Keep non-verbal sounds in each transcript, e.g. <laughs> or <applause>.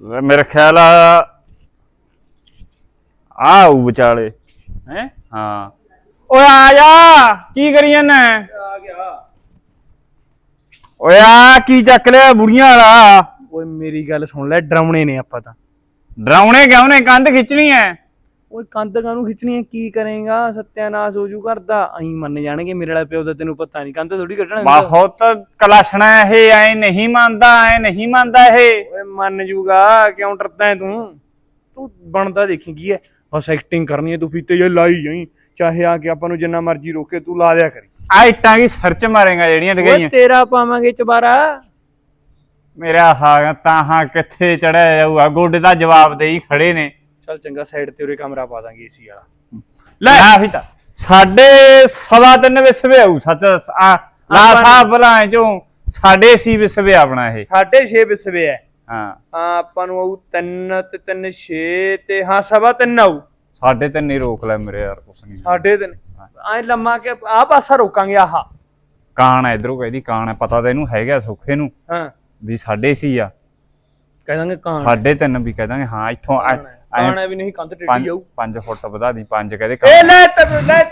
ਮੇਰੇ ਖਿਆਲ ਆ ਆਉ ਵਿਚਾਲੇ। ਹੈ? ਹਾਂ। ਓਏ ਆ ਜਾ ਕੀ ਕਰੀ ਜਾਂਦਾ ਆ ਗਿਆ। ਓਏ ਆ ਕੀ ਚੱਕ ਲਿਆ ਬੁੜੀਆਂ ਵਾਲਾ? ਓਏ ਮੇਰੀ ਗੱਲ ਸੁਣ ਲੈ ਡਰਾਉਣੇ ਨੇ ਆਪਾਂ ਤਾਂ। ਡਰਾਉਣੇ ਕਿਉਂ ਨੇ? ਕੰਧ ਖਿੱਚਣੀ ਐ ਓਏ ਕੰਧ ਕਾਨੂੰ ਖਿੱਚਣੀ ਹੈ ਕੀ ਕਰੇਗਾ? ਸਤਿਆਨਾਸ਼ ਹੋ ਜੂ ਕਰਦਾ। ਅਹੀਂ ਮੰਨ ਜਾਣਗੇ ਮੇਰੇ ਵਾਲਾ ਪਿਓ ਦਾ ਤੈਨੂੰ ਪਤਾ ਨਹੀਂ ਕੰਧ ਥੋੜੀ ਕੱਢਣਾ ਹੁੰਦਾ। ਬਹੁਤ ਕਲਾਸ਼ਣਾ ਇਹ ਐ ਨਹੀਂ ਮੰਨਦਾ ਐ ਨਹੀਂ ਮੰਨਦਾ ਇਹ। ਓਏ ਮੰਨ ਜੂਗਾ ਕਿਉਂ ਡਰਦਾ ਹੈ ਤੂੰ? ਤੂੰ ਬਣਦਾ ਦੇਖੀ ਕੀ ਹੈ ਬਸ ਐਕਟਿੰਗ ਕਰਨੀ ਹੈ ਤੂੰ ਫੀਤੇ ਜੇ ਲਾਈ ਜਾਈ। ਚਾਹੇ ਆ ਕੇ ਆਪਾਂ ਨੂੰ ਜਿੰਨਾ ਮਰਜ਼ੀ ਰੋਕੇ ਤੂੰ ਲਾ ਦਿਆ ਕਰੀ। ਆ ਇੱਟਾਂ ਕੀ ਸਰਚ ਮਾਰੇਗਾ ਜਿਹੜੀਆਂ ਓਏ ਡਗਾਈਆਂ ਤੇਰਾ ਪਾਵਾਂਗੇ ਚਬਾਰਾ। ਮੇਰਾ ਹਾਂ ਤਾਹਾਂ ਕਿੱਥੇ ਚੜਿਆ ਜਾਊਗਾ। ਗੋਡੇ ਦਾ ਜਵਾਬ ਦੇਈ ਖੜੇ ਨੇ। ਚੱਲ ਚੰਗਾ ਸਾਈਡ ਤੇ ਉਰੇ ਕਮਰਾ ਪਾ ਦਾਂਗੇ ਏਸੀ ਵਾਲਾ। ਲੈ। ਵੀ ਤਾਂ। ਸਾਡੇ ਸਵਾ ਤਿੰਨ ਵਿਸਵੇ ਆਊ ਸੱਚ ਆ ਲਾ ਸਾਹਿਬ ਭਲਾਏ ਚੋਂ ਸਾਡੇ ਸੀ ਵਿਸਵੇ ਆਪਣਾ ਇਹ। 6.5 ਵਿਸਵੇ ਹੈ ਹਾਂ। ਹਾਂ ਆਪਾਂ ਨੂੰ ਆਊ 3 ਤੇ 3 6 ਤੇ ਹਾਂ ਸਵਾ 3 ਆਊ। ਸਾਡੇ ਤਿੰਨ ਹੀ ਰੋਕ ਲੈ ਮੇਰੇ ਯਾਰ ਕੁਛ ਨਹੀਂ। ਸਾਢੇ ਤਿੰਨ। ਐ ਲੰਮਾ ਕੇ ਆ ਪਾਸਾ ਰੋਕਾਂਗੇ ਆਹ। ਕਾਣ ਹੈ ਇਧਰੋਂ ਕਹਿੰਦੀ ਕਾਣ ਹੈ ਪਤਾ ਤਾਂ ਇਹਨੂੰ ਹੈਗਾ ਸੁੱਖੇ ਨੂੰ ਹਾਂ। ਵੀ ਸਾਡੇ ਸੀ ਆ। ਕਹਿ ਦਾਂਗੇ ਕਾਂ ਸਾਡੇ ਤਿੰਨ ਵੀ ਕਹਿ ਦਾਂਗੇ ਹਾਂ ਇੱਥੋਂ ਐ- ਐਂ ਕਾਣਾ ਵੀ ਨਹੀਂ ਕੰਧ ਟੇਢੀ ਪੰਜ ਆਊ ਪੰਜ ਫੁੱਟ ਵਧਾ ਦੀ ਪੰਜ ਕਹਦੇ ਏ ਲੈ ਤੈਨੂੰ ਲੈ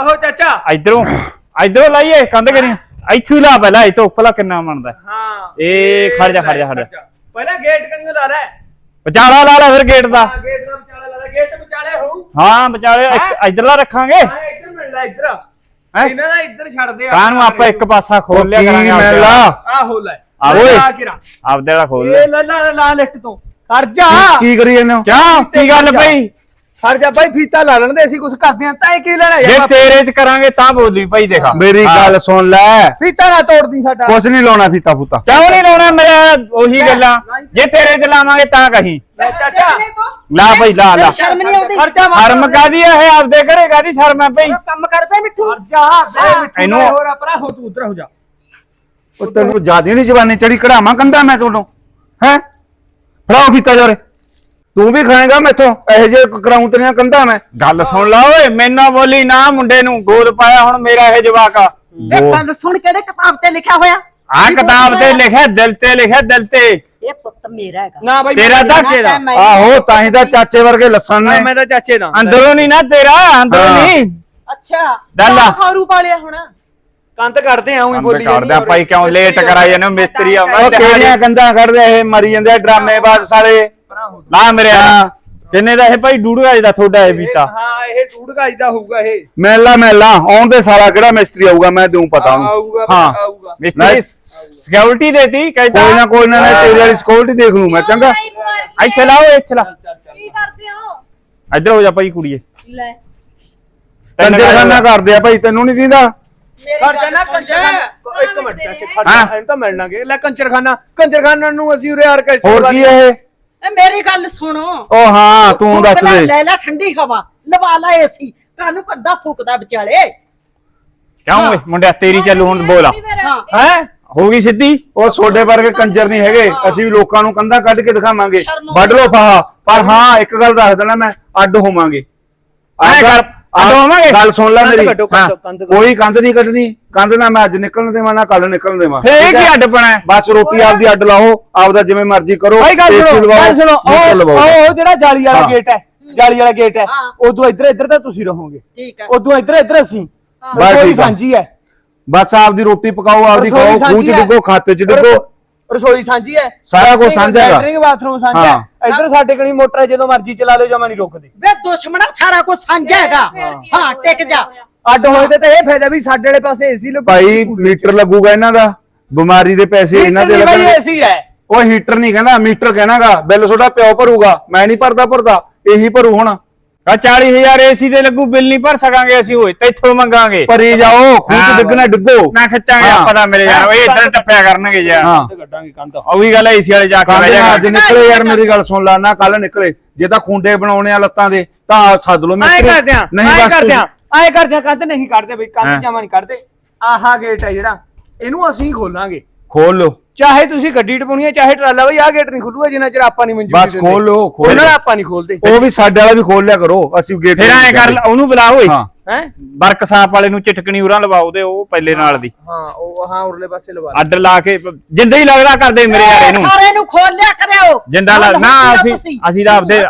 ਉਹ ਚਾਚਾ। ਇਧਰੋਂ ਇਧਰੋਂ ਲਾਈਏ ਕੰਧ ਕਰੀ ਇੱਥੋਂ ਹੀ ਲਾ ਪਹਿਲਾਂ ਇਹ ਤੋਂ ਉੱਪਰਲਾ ਕਿੰਨਾ ਬਣਦਾ। ਹਾਂ ਏ ਖੜ ਜਾ ਖੜ ਜਾ ਖੜ ਜਾ। ਪਹਿਲਾਂ ਗੇਟ ਕਣੀਓ ਲਾ ਲੈ। ਵਿਚਾਲਾ ਲਾ ਲੈ ਫਿਰ ਗੇਟ ਦਾ। ਹਾਂ ਗੇਟ ਦਾ ਵਿਚਾਲੇ ਲਾ ਲੈ। ਗੇਟ ਵਿਚਾਲੇ ਹੋਊ। ਹਾਂ ਵਿਚਾਲੇ ਇੱਥ- ਇੱਧਰਲਾ ਰੱਖਾਂਗੇ। ਹਾਂ ਇੱਧਰ ਮਿਲ ਲੈ ਇੱਧਰ। ਹੈਂ? ਇਹਨਾਂ ਦਾ ਇੱਧਰ ਛੱਡ ਦੇ ਕਾਂ ਨੂੰ ਆਪਾਂ ਇੱਕ ਪਾਸਾ ਖੋਲ ਲਿਆ ਕਰਾਂਗੇ ਆਪਦੇ। ਆਹੋ ਲੈ। ਓਏ। ਖੋਲ ਲੈ ਲੈ ਲਾ ਲਿਫਟ ਤੋਂ। ਜਾ ਕੀ ਕਰੀ ਜਾਂਦੇ ਹੋ? ਕਿਉਂ ਕੀ ਗੱਲ ਪਈ ਖੜ ਜਾ ਬਾਈ ਫੀਤਾ ਲਾ ਲੈਣ ਦੇ ਅਸੀਂ ਕੁਝ ਕਰਦੇ ਆਂ ਤਾਂ ਇਹ ਕੀ ਲੈਣਾ ਜੇ ਯਾਰ ਤੇਰੇ ਚ ਕਰਾਂਗੇ ਤਾਂ ਬੋਲੀ ਭਾਈ ਦੇਖਾ। ਮੇਰੀ। ਗੱਲ ਸੁਣ ਲੈ। ਫੀਤਾ ਨਾ ਤੋੜਦੀ ਸਾਡਾ। ਕੁਛ ਨਹੀਂ ਲਾਉਣਾ ਫੀਤਾ ਫੂਤਾ। ਕਿਉਂ ਨਹੀਂ ਲਾਉਣਾ? ਮੇਰਾ ਉਹੀ ਗੱਲਾਂ। ਜੇ ਤੇਰੇ ਚ ਲਾਵਾਂਗੇ ਤਾਂ ਕਹੀਂ। ਲੈ ਚਾਚਾ। ਲਾ ਭਾਈ ਲਾ ਲਾ। ਸ਼ਰਮ ਨਹੀਂ ਆਉਂਦੀ? ਖੜ ਜਾ ਸ਼ਰਮ ਕਾਦੀ ਆ ਇਹ? ਆਪਦੇ ਘਰੇ ਕਾਦੀ ਸ਼ਰਮ ਹੈ ਭਾਈ? ਕੰਮ ਕਰਦੇ ਮਿੱਠੂ। ਖੜ ਜਾ ਦੇ ਮਿੱਠੂ ਹੋਰ ਆਪਣਾ ਹੋ ਤੂੰ ਉਧਰ ਹੋ ਜਾ। ਉਹ ਤੈਨੂੰ ਜਿਆਦੀ ਨਹੀਂ ਜਵਾਨੀ ਚੜੀ ਕਢਾਵਾਂ ਕੰਦਾ ਮੈਂ ਤੁਹਾਨੂੰ। ਹੈ? ਫੜਾਓ ਫੀਤਾ ਜੋਰੇ। ਤੂੰ ਵੀ ਖਾਏਗਾ ਮੈਥੋਂ ਇਹੋ ਜੇ ਕਰਾਉਂ ਤੇਰੀਆਂ ਕੰਦਾ ਮੈਂ। ਗੱਲ ਸੁਣ ਲਾ ਓਏ ਮੈਨਾਂ ਬੋਲੀ ਨਾ ਮੁੰਡੇ ਨੂੰ ਗੋਦ ਪਾਇਆ ਹੁਣ ਮੇਰਾ ਇਹ ਜਵਾਕ ਆ। ਇਹ ਗੱਲ ਸੁਣ ਕਿਹੜੇ ਕਿਤਾਬ ਤੇ ਲਿਖਿਆ ਹੋਇਆ? ਆ ਕਿਤਾਬ ਤੇ ਲਿਖਿਆ ਦਿਲ ਤੇ ਲਿਖਿਆ ਦਿਲ ਤੇ। ਇਹ ਪੁੱਤ ਮੇਰਾ ਹੈਗਾ। ਨਾ ਬਾਈ ਤੇਰਾ ਆਹੋ ਤਾਂ ਹੀ ਤਾਂ ਚਾਚੇ ਵਰਗੇ ਲੱਸਣ ਨਾ, ਮੈਂ ਤਾਂ ਚਾਚੇ ਦਾ। ਅੰਦਰੋਂ ਨਹੀਂ ਨਾ ਤੇਰਾ ਅੰਦਰੋਂ। ਨਹੀਂ ਅੱਛਾ ਡਾਲਾ। ਤਾਂ ਹਾਰੂ ਪਾਲਿਆ ਹੁਣ। ਕੰਤ ਕਰਦੇ ਆ ਉਹੀ ਬੋਲੀ ਕਰਦੇ ਆ ਭਾਈ ਕਿਉਂ ਲੇਟ ਕਰਾਈ ਜਾਂਦੇ ਮਿਸਤਰੀ ਉਹ ਆਉਂਦਾ ਕਿਹੜੀਆਂ ਕੰਦਾ ਕੱਢਦੇ ਇਹ ਮਰੀ ਜਾਂਦੇ ਆ ਡਰਾਮੇਬਾਜ਼ ਸਾਲੇ ਲਾ ਮੇਰੇ ਹਾਂ। ਕਿੰਨੇ ਦਾ ਇਹ ਭਾਈ ਡੂੜਗਾ ਦਾ ਤੁਹਾਡਾ ਇਹ ਬੀਤਾ ਹਾਂ ਇਹ ਟੂੜ ਗਾਜ ਦਾ ਹੋਊਗਾ ਇਹ। ਮੈਲਾ ਮੈਲਾ। ਆਉਣ ਦੇ ਸਾਲਾ ਕਿਹੜਾ ਮਿਸਤਰੀ ਆਊਗਾ ਮੈਂ ਦਊਂ ਪਤਾ ਉਹਨੂੰ। ਆਊਗਾ ਹਾਂ। ਆਊਗਾ। ਮਿਸਤਰੀ। ਸਿਕਿਉਰਿਟੀ ਦੇਤੀ ਕਹਿੰਦਾ ਕੋਈ ਨਾ ਕੋਈ ਨਾ ਤੇਰੀ ਵਾਲੀ ਸਿਕਿਉਰਿਟੀ ਦੇਖ ਲੂੰ ਮੈਂ ਚੰਗਾ। ਇੱਥੇ ਲਾਓ ਇੱਥੇ ਲਾ। ਕੀ ਕਰਦੇ ਹੋ? ਇੱਧਰ ਹੋ ਜਾ ਭਾਈ ਕੁੜੀਏ। ਲੈ। ਕੰਜਰਖਾਨਾ ਕਰਦੇ ਆ ਭਾਈ ਤੈਨੂੰ ਨਹੀਂ ਦਿੰਦਾ। ਖੜ ਜਾ ਨਾ ਕੰਜਰਖਾਨਾ ਇੱਕ ਮਿੰਟ ਚਾਚੇ ਖੜ ਜਾ ਹਾਂ। ਇਹਨੂੰ ਤਾਂ ਮਿਲਣਾਗੇ ਲੈ ਕੰਜਰਖਾਨਾ ਕੰਜਰਖਾਨਾ ਨੂੰ ਅਸੀਂ ਉਰੇ ਆਰਕੈਸਟਰਾ ਹੋਰ ਕੀ ਹੈ ਇਹ? ਇਹ ਮੇਰੀ ਗੱਲ ਸੁਣੋ। ਉਹ ਹਾਂ ਤੂੰ ਦੱਸ ਪਹਿਲਾਂ ਦੇ। ਲੈ ਲੈ ਠੰਡੀ ਹਵਾ ਲਵਾ ਲੈ ਏਸੀ ਕਾਨੂੰ ਕੱਦਾ ਫੂਕਦਾ ਵਿਚਾਲੇ। ਕਿਉਂ ਓਏ? ਮੁੰਡਿਆ ਤੇਰੀ ਚੱਲੂ ਹੁਣ ਬੋਲ ਹਾਂ। ਹੈ। ਹੋ? ਗਈ ਸਿੱਧੀ? ਉਹ ਛੋਡੇ ਵਰਗੇ ਕੰਜਰ ਨਹੀਂ ਹੈਗੇ। ਅਸੀਂ ਵੀ ਲੋਕਾਂ ਨੂੰ ਕੰਧਾਂ ਕੱਢ ਕੇ ਦਿਖਾਵਾਂਗੇ। ਵੱਢ ਲੋ ਫਾਹਾ। ਪਰ ਹਾਂ ਇੱਕ ਗੱਲ ਦੱਸ ਦੇਣਾ ਮੈਂ ਅੱਡ ਹੋਵਾਂਗੇ। ਐਂ ਕਰ, ਹੋਵਾਂਗੇ? ਗੱਲ ਸੁਣ ਲੈ ਮੇਰੀ। ਕੋਈ ਕੰਧ ਨਹੀਂ ਕੱਢਣੀ ਕੰਧ ਨਾ ਮੈਂ ਅੱਜ ਨਿਕਲਣ ਦੇਵਾਂ ਨਾ ਕੱਲ ਨਿਕਲਣ ਦੇਵਾਂ ਫੇਰ ਇਹ ਕੀ ਹੈ? ਅੱਡ ਪਣਾ ਬਸ ਰੋਟੀ ਆਪਦੀ ਅੱਡ ਲਾਓ ਆਪਦਾ ਜਿਵੇਂ ਮਰਜ਼ੀ ਕਰੋ ਭਾਈ ਗੱਲ ਸੁਣੋ ਗੱਲ ਸੁਣੋ ਉਹ ਜਿਹੜਾ ਜਾਲੀ ਵਾਲਾ। ਗੇਟ ਹੈ ਜਾਲੀ ਵਾਲਾ ਗੇਟ ਹੈ। ਉਦੋਂ ਇੱਧਰ ਇੱਧਰ ਤਾਂ ਤੁਸੀਂ ਰਹੋਗੇ ਠੀਕ ਹੈ ਉਦੋਂ ਇੱਧਰ ਇੱਧਰ ਅਸੀਂ ਬਸ। ਸਾਂਝੀ ਹੈ ਬਸ ਆਪਦੀ ਰੋਟੀ ਪਕਾਓ ਆਪਦੀ ਖਾਓ ਖੂਚ। ਡਿੱਗੋ ਖਾਤੇ ਚ ਡਿੱਗੋ ਰਸੋਈ ਸਾਂਝੀ ਹੈ? ਸਾਰਾ ਕੁਝ ਸਾਂਝਾ ਹੈਗਾ। ਲੈਟਰਿੰਗ ਬਾਥਰੂਮ ਸਾਂਝਾ ਹੈ। ਹਾਂ। ਇੱਧਰ ਸਾਡੇ ਕਣੀ ਮੋਟਰ ਹੈ ਜਦੋਂ ਮਰਜ਼ੀ ਚਲਾ ਲਓ ਜਮਾ ਨਹੀਂ ਰੋਕਦੇ। ਵੇ ਦੁਸ਼ਮਣਾ ਸਾਰਾ ਕੁਝ ਸਾਂਝਾ ਹੈਗਾ। ਹਾਂ ਟਿਕ ਜਾ। ਅੱਡ ਹੋਏ ਤੇ ਤਾਂ ਇਹ ਫਾਇਦਾ ਵੀ ਸਾਡੇ ਵਾਲੇ ਪਾਸੇ ਏਸੀ ਲੱਗੂ ਭਾਈ ਮੀਟਰ ਲੱਗੂਗਾ ਇਹਨਾਂ ਦਾ। ਬਿਮਾਰੀ ਦੇ ਪੈਸੇ ਇਹਨਾਂ ਦੇ ਲੱਗਣਗੇ। ਏਸੀ ਹੈ। ਉਹ ਹੀਟਰ ਨਹੀਂ ਕਹਿੰਦਾ ਮੀਟਰ ਕਹਿਣਾਗਾ ਬਿੱਲ ਤੁਹਾਡਾ ਪਿਓ ਭਰੂਗਾ। ਮੈਂ ਨਹੀਂ ਭਰਦਾ ਭਰਦਾ। ਇਹੀ ਭਰੂ ਹੁਣ। ਆ 40000 ਏਸੀ ਦੇ ਲੱਗੂ ਬਿੱਲ ਨਹੀਂ ਭਰ ਸਕਾਂਗੇ ਅਸੀਂ ਓਏ ਤੈਥੋਂ ਮੰਗਾਂਗੇ। ਭਰੀ ਜਾਓ ਖੂਚ ਹਾਂ। ਡਿੱਗਣਾ ਡਿੱਗੋ। ਨਾ ਖਿੱਚਾਂਗੇ ਹਾਂ। ਆਪਾਂ ਤਾਂ ਮੇਰੇ ਯਾਰ ਓਏ ਇੱਧਰ ਟੱਪਿਆ ਕਰਨਗੇ ਯਾਰ। ਹਾਂ। ਕੱਢਾਂਗੇ ਕੰਧ। ਉਹ ਵੀ ਗੱਲ ਏਸੀ ਵਾਲੇ ਜਾ ਕੇ ਬਹਿ ਜਾ ਅੱਜ ਨਿਕਲੇ ਯਾਰ ਮੇਰੀ ਗੱਲ ਸੁਣ ਲੈ ਨਾ ਕੱਲ ਨਿਕਲੇ। ਜੇ ਤਾਂ ਖੁੰਡੇ ਬਣਾਉਣੇ ਆ ਲੱਤਾਂ ਦੇ ਤਾਂ ਸੱਦ ਲਓ ਆਏ ਮਿਸਤਰੀ। ਕਰਦੇ ਆ ਨਹੀਂ ਆਏ ਬਸ ਕਰਦੇ ਆ ਆਏ ਕਰਦੇ ਆ ਕੰਧ ਨਹੀਂ ਕੱਢਦੇ ਬਈ ਹਾਂ। ਕੰਧ ਜਮਾ ਨਹੀਂ ਕੱਢਦੇ। ਆਹਾ ਗੇਟ ਹੈ ਜਿਹੜਾ ਇਹਨੂੰ ਅਸੀਂ ਖੋਲਾਂਗੇ। ਖੋਲ ਲਓ। ਚਾਹੇ ਤੁਸੀਂ ਗੱਡੀ ਟਪਾਉਣੀ ਹੈ ਚਾਹੇ ਟਰਾਲਾ ਬਈ ਆਹ ਗੇਟ ਨਹੀਂ ਖੁੱਲੂਗਾ ਜਿੰਨਾ ਚਿਰ ਆਪਾਂ ਨਹੀਂ ਮਨਜ਼ੂਰੀ ਬਸ ਖੋਲ ਲਓ, ਖੋਲ ਉਹਨਾਂ ਲਓ। ਆਪਾਂ ਨਹੀਂ ਖੋਲਦੇ ਉਹ ਵੀ ਸਾਡੇ ਵਾਲਾ ਵੀ ਖੋਲ ਲਿਆ ਕਰੋ ਅਸੀਂ ਗੇਟ ਫਿਰ ਐਂ ਕਰ ਉਹਨੂੰ ਬੁਲਾ ਓਏ ਹਾਂ। ਹੈ ਵਰਕਸ਼ਾਪ ਵਾਲੇ ਨੂੰ ਚਟਕਣੀ ਉਰਾਂ ਲਵਾਓ ਤੇ ਉਹ ਪਹਿਲੇ ਨਾਲ ਦੀ ਹਾਂ ਉਹ ਹਾਂ ਉਰਲੇ ਪਾਸੇ ਲਵਾ ਅੱਡ ਲਾ ਕੇ ਜਿੰਦਾ ਹੀ ਲੱਗਦਾ ਕਰਦੇ ਮੇਰੇ ਯਾਰ ਇਹਨੂੰ ਸਾਰੇ ਨੂੰ ਖੋਲ ਲਿਆ ਕਰਿਓ ਜਿੰਦਾ ਨਾ, ਅਸੀਂ-। ਅਸੀਂ ਤਾਂ ਆਪਦੇ-।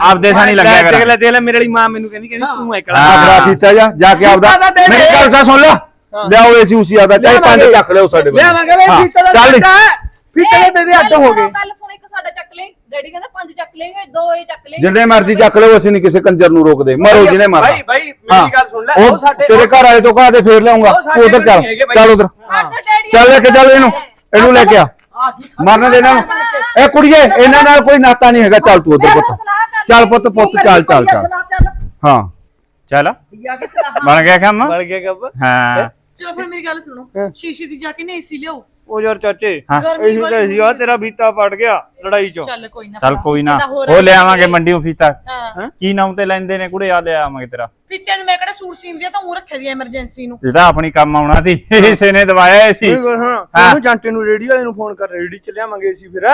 ਆਪਦੇ ਥਾਣੀ ਲੱਗਿਆ ਦੇਖ ਕਰ ਲੈ ਦੇਖ ਲੈ ਮੇਰੇ ਵਾਲੀ ਮਾਂ ਮੈਨੂੰ ਕਹਿੰਦੀ ਕਹਿੰਦੀ ਤੂੰ ਐਕੜਾ ਹਾਂ। ਆਪਣਾ ਕੀਤਾ ਜਾ ਜਾ ਕੇ ਆਪਦਾ ਕੀਤਾ ਤਾਂ ਦੇ ਦੇ। ਮੇਰੀ ਗੱਲ ਤਾਂ ਸੁਣ ਲੈ ਲਿਆਓ ਏਸੀ ਉਸੀ ਆਦਾ ਚਾਹੇ ਪੰਜ। ਚੱਕ ਲਿਓ ਸਾਡੇ ਕੋਲ। ਲਿਆਵਾਂਗੇ ਵੇ ਹਾਂ, ਫੀਤਾ ਦਾ ਚੱਲ। ਫੀਤੇ ਦੇ ਦੇ ਅੱਡ ਹੋ ਗਏ। ਕੱਲ ਸੁਣ ਇੱਕ ਸਾਡਾ ਚੱਕ ਲੈ ਡੈਡੀ ਕਹਿੰਦਾ ਪੰਜ ਚੱਕ ਲੈਂਗੇ ਦੋ ਇਹ ਚੱਕ ਲੈਂਗੇ ਜਿੰਨੇ ਮਰਜ਼ੀ ਚੱਕ ਲਿਓ ਅਸੀਂ ਨਹੀਂ ਕਿਸੇ ਕੰਜਰ ਨੂੰ ਰੋਕਦੇ। ਮਰੋ ਜਿਹਨੇ ਮਰਨਾ ਭਾਈ ਭਾਈ ਮੇਰੀ ਗੱਲ ਸੁਣ ਲੈ ਉਹ ਸਾਡੇ ਤੇਰੇ ਘਰ ਆਏ ਤੋਂ ਕਹਾ ਦੇ ਫੇਰ ਲਿਆਉਂਗਾ। ਤੂੰ ਉਧਰ ਚੱਲ ਬਾਈ। ਚੱਲ ਉਧਰ। ਚੱਲ ਲੈ ਕੇ ਚੱਲ ਇਹਨੂੰ ਇਹਨੂੰ ਲੈ ਕੇ ਆ। ਮਰਨ ਦੇ ਇਹਨਾਂ ਨੂੰ ਇਹ ਕੁੜੀਏ ਇਹਨਾਂ ਨਾਲ ਕੋਈ ਨਾਤਾ ਨਹੀਂ ਹੈਗਾ। ਚੱਲ ਤੂੰ ਉਧਰ ਪੁੱਤ। ਚੱਲ ਪੁੱਤ ਪੁੱਤ। ਚੱਲ ਚੱਲ ਚੱਲ। ਹਾਂ। ਚੱਲ। ਬਣ ਗਿਆ ਕੰਮ? ਬਣ ਗਿਆ ਗੱਬ ਹਾਂ। ਚਲੋ ਫਿਰ ਮੇਰੀ ਗੱਲ ਸੁਣੋ। ਸ਼ੀਸ਼ੇ ਦੀ ਜਾ ਕੇ ਨਾ ਏਸੀ ਲਿਆਓ। ਉਹ ਯਾਰ ਚਾਚੇ ਹਾਂ। ਗਰਮੀ ਇਹੀ ਤਾਂ ਸੀ ਆ ਤੇਰਾ ਬੀਤਾ ਪੜ ਗਿਆ ਲੜਾਈ ਚੋਂ। ਚੱਲ ਕੋਈ ਨਾ। ਚੱਲ ਕੋਈ ਨਾ। ਇਹਦਾ ਹੋਰ ਉਹ ਲਿਆਵਾਂਗੇ ਮੰਡੀੋਂ ਫੀਤਾ। ਹਾਂ। ਕੀ ਨਾਮ ਤੇ ਲੈਂਦੇ ਨੇ ਕੁੜੇ? ਆ ਲਿਆਵਾਂਗੇ ਤੇਰਾ। ਫਿੱਤਿਆਂ ਨੂੰ ਮੈਂ ਕਿਹੜਾ ਸੂਟ ਸੀਂਦੀ ਆ ਤਾਂ ਉਹ ਰੱਖਿਆ ਦੀ ਐਮਰਜੈਂਸੀ ਨੂੰ। ਇਹ ਤਾਂ ਆਪਣੀ ਕੰਮ ਆਉਣਾ ਸੀ। <laughs> ਇਸੇ ਨੇ ਦਵਾਇਆ ਸੀ। ਹਾਂ। ਹਾਂ। ਤੈਨੂੰ ਜਾਂਟੇ ਨੂੰ ਰੇੜੀ ਵਾਲੇ ਨੂੰ ਫੋਨ ਕਰ ਰੇੜੀ ਚ ਲਿਆਵਾਂਗੇ ਸੀ ਫਿਰ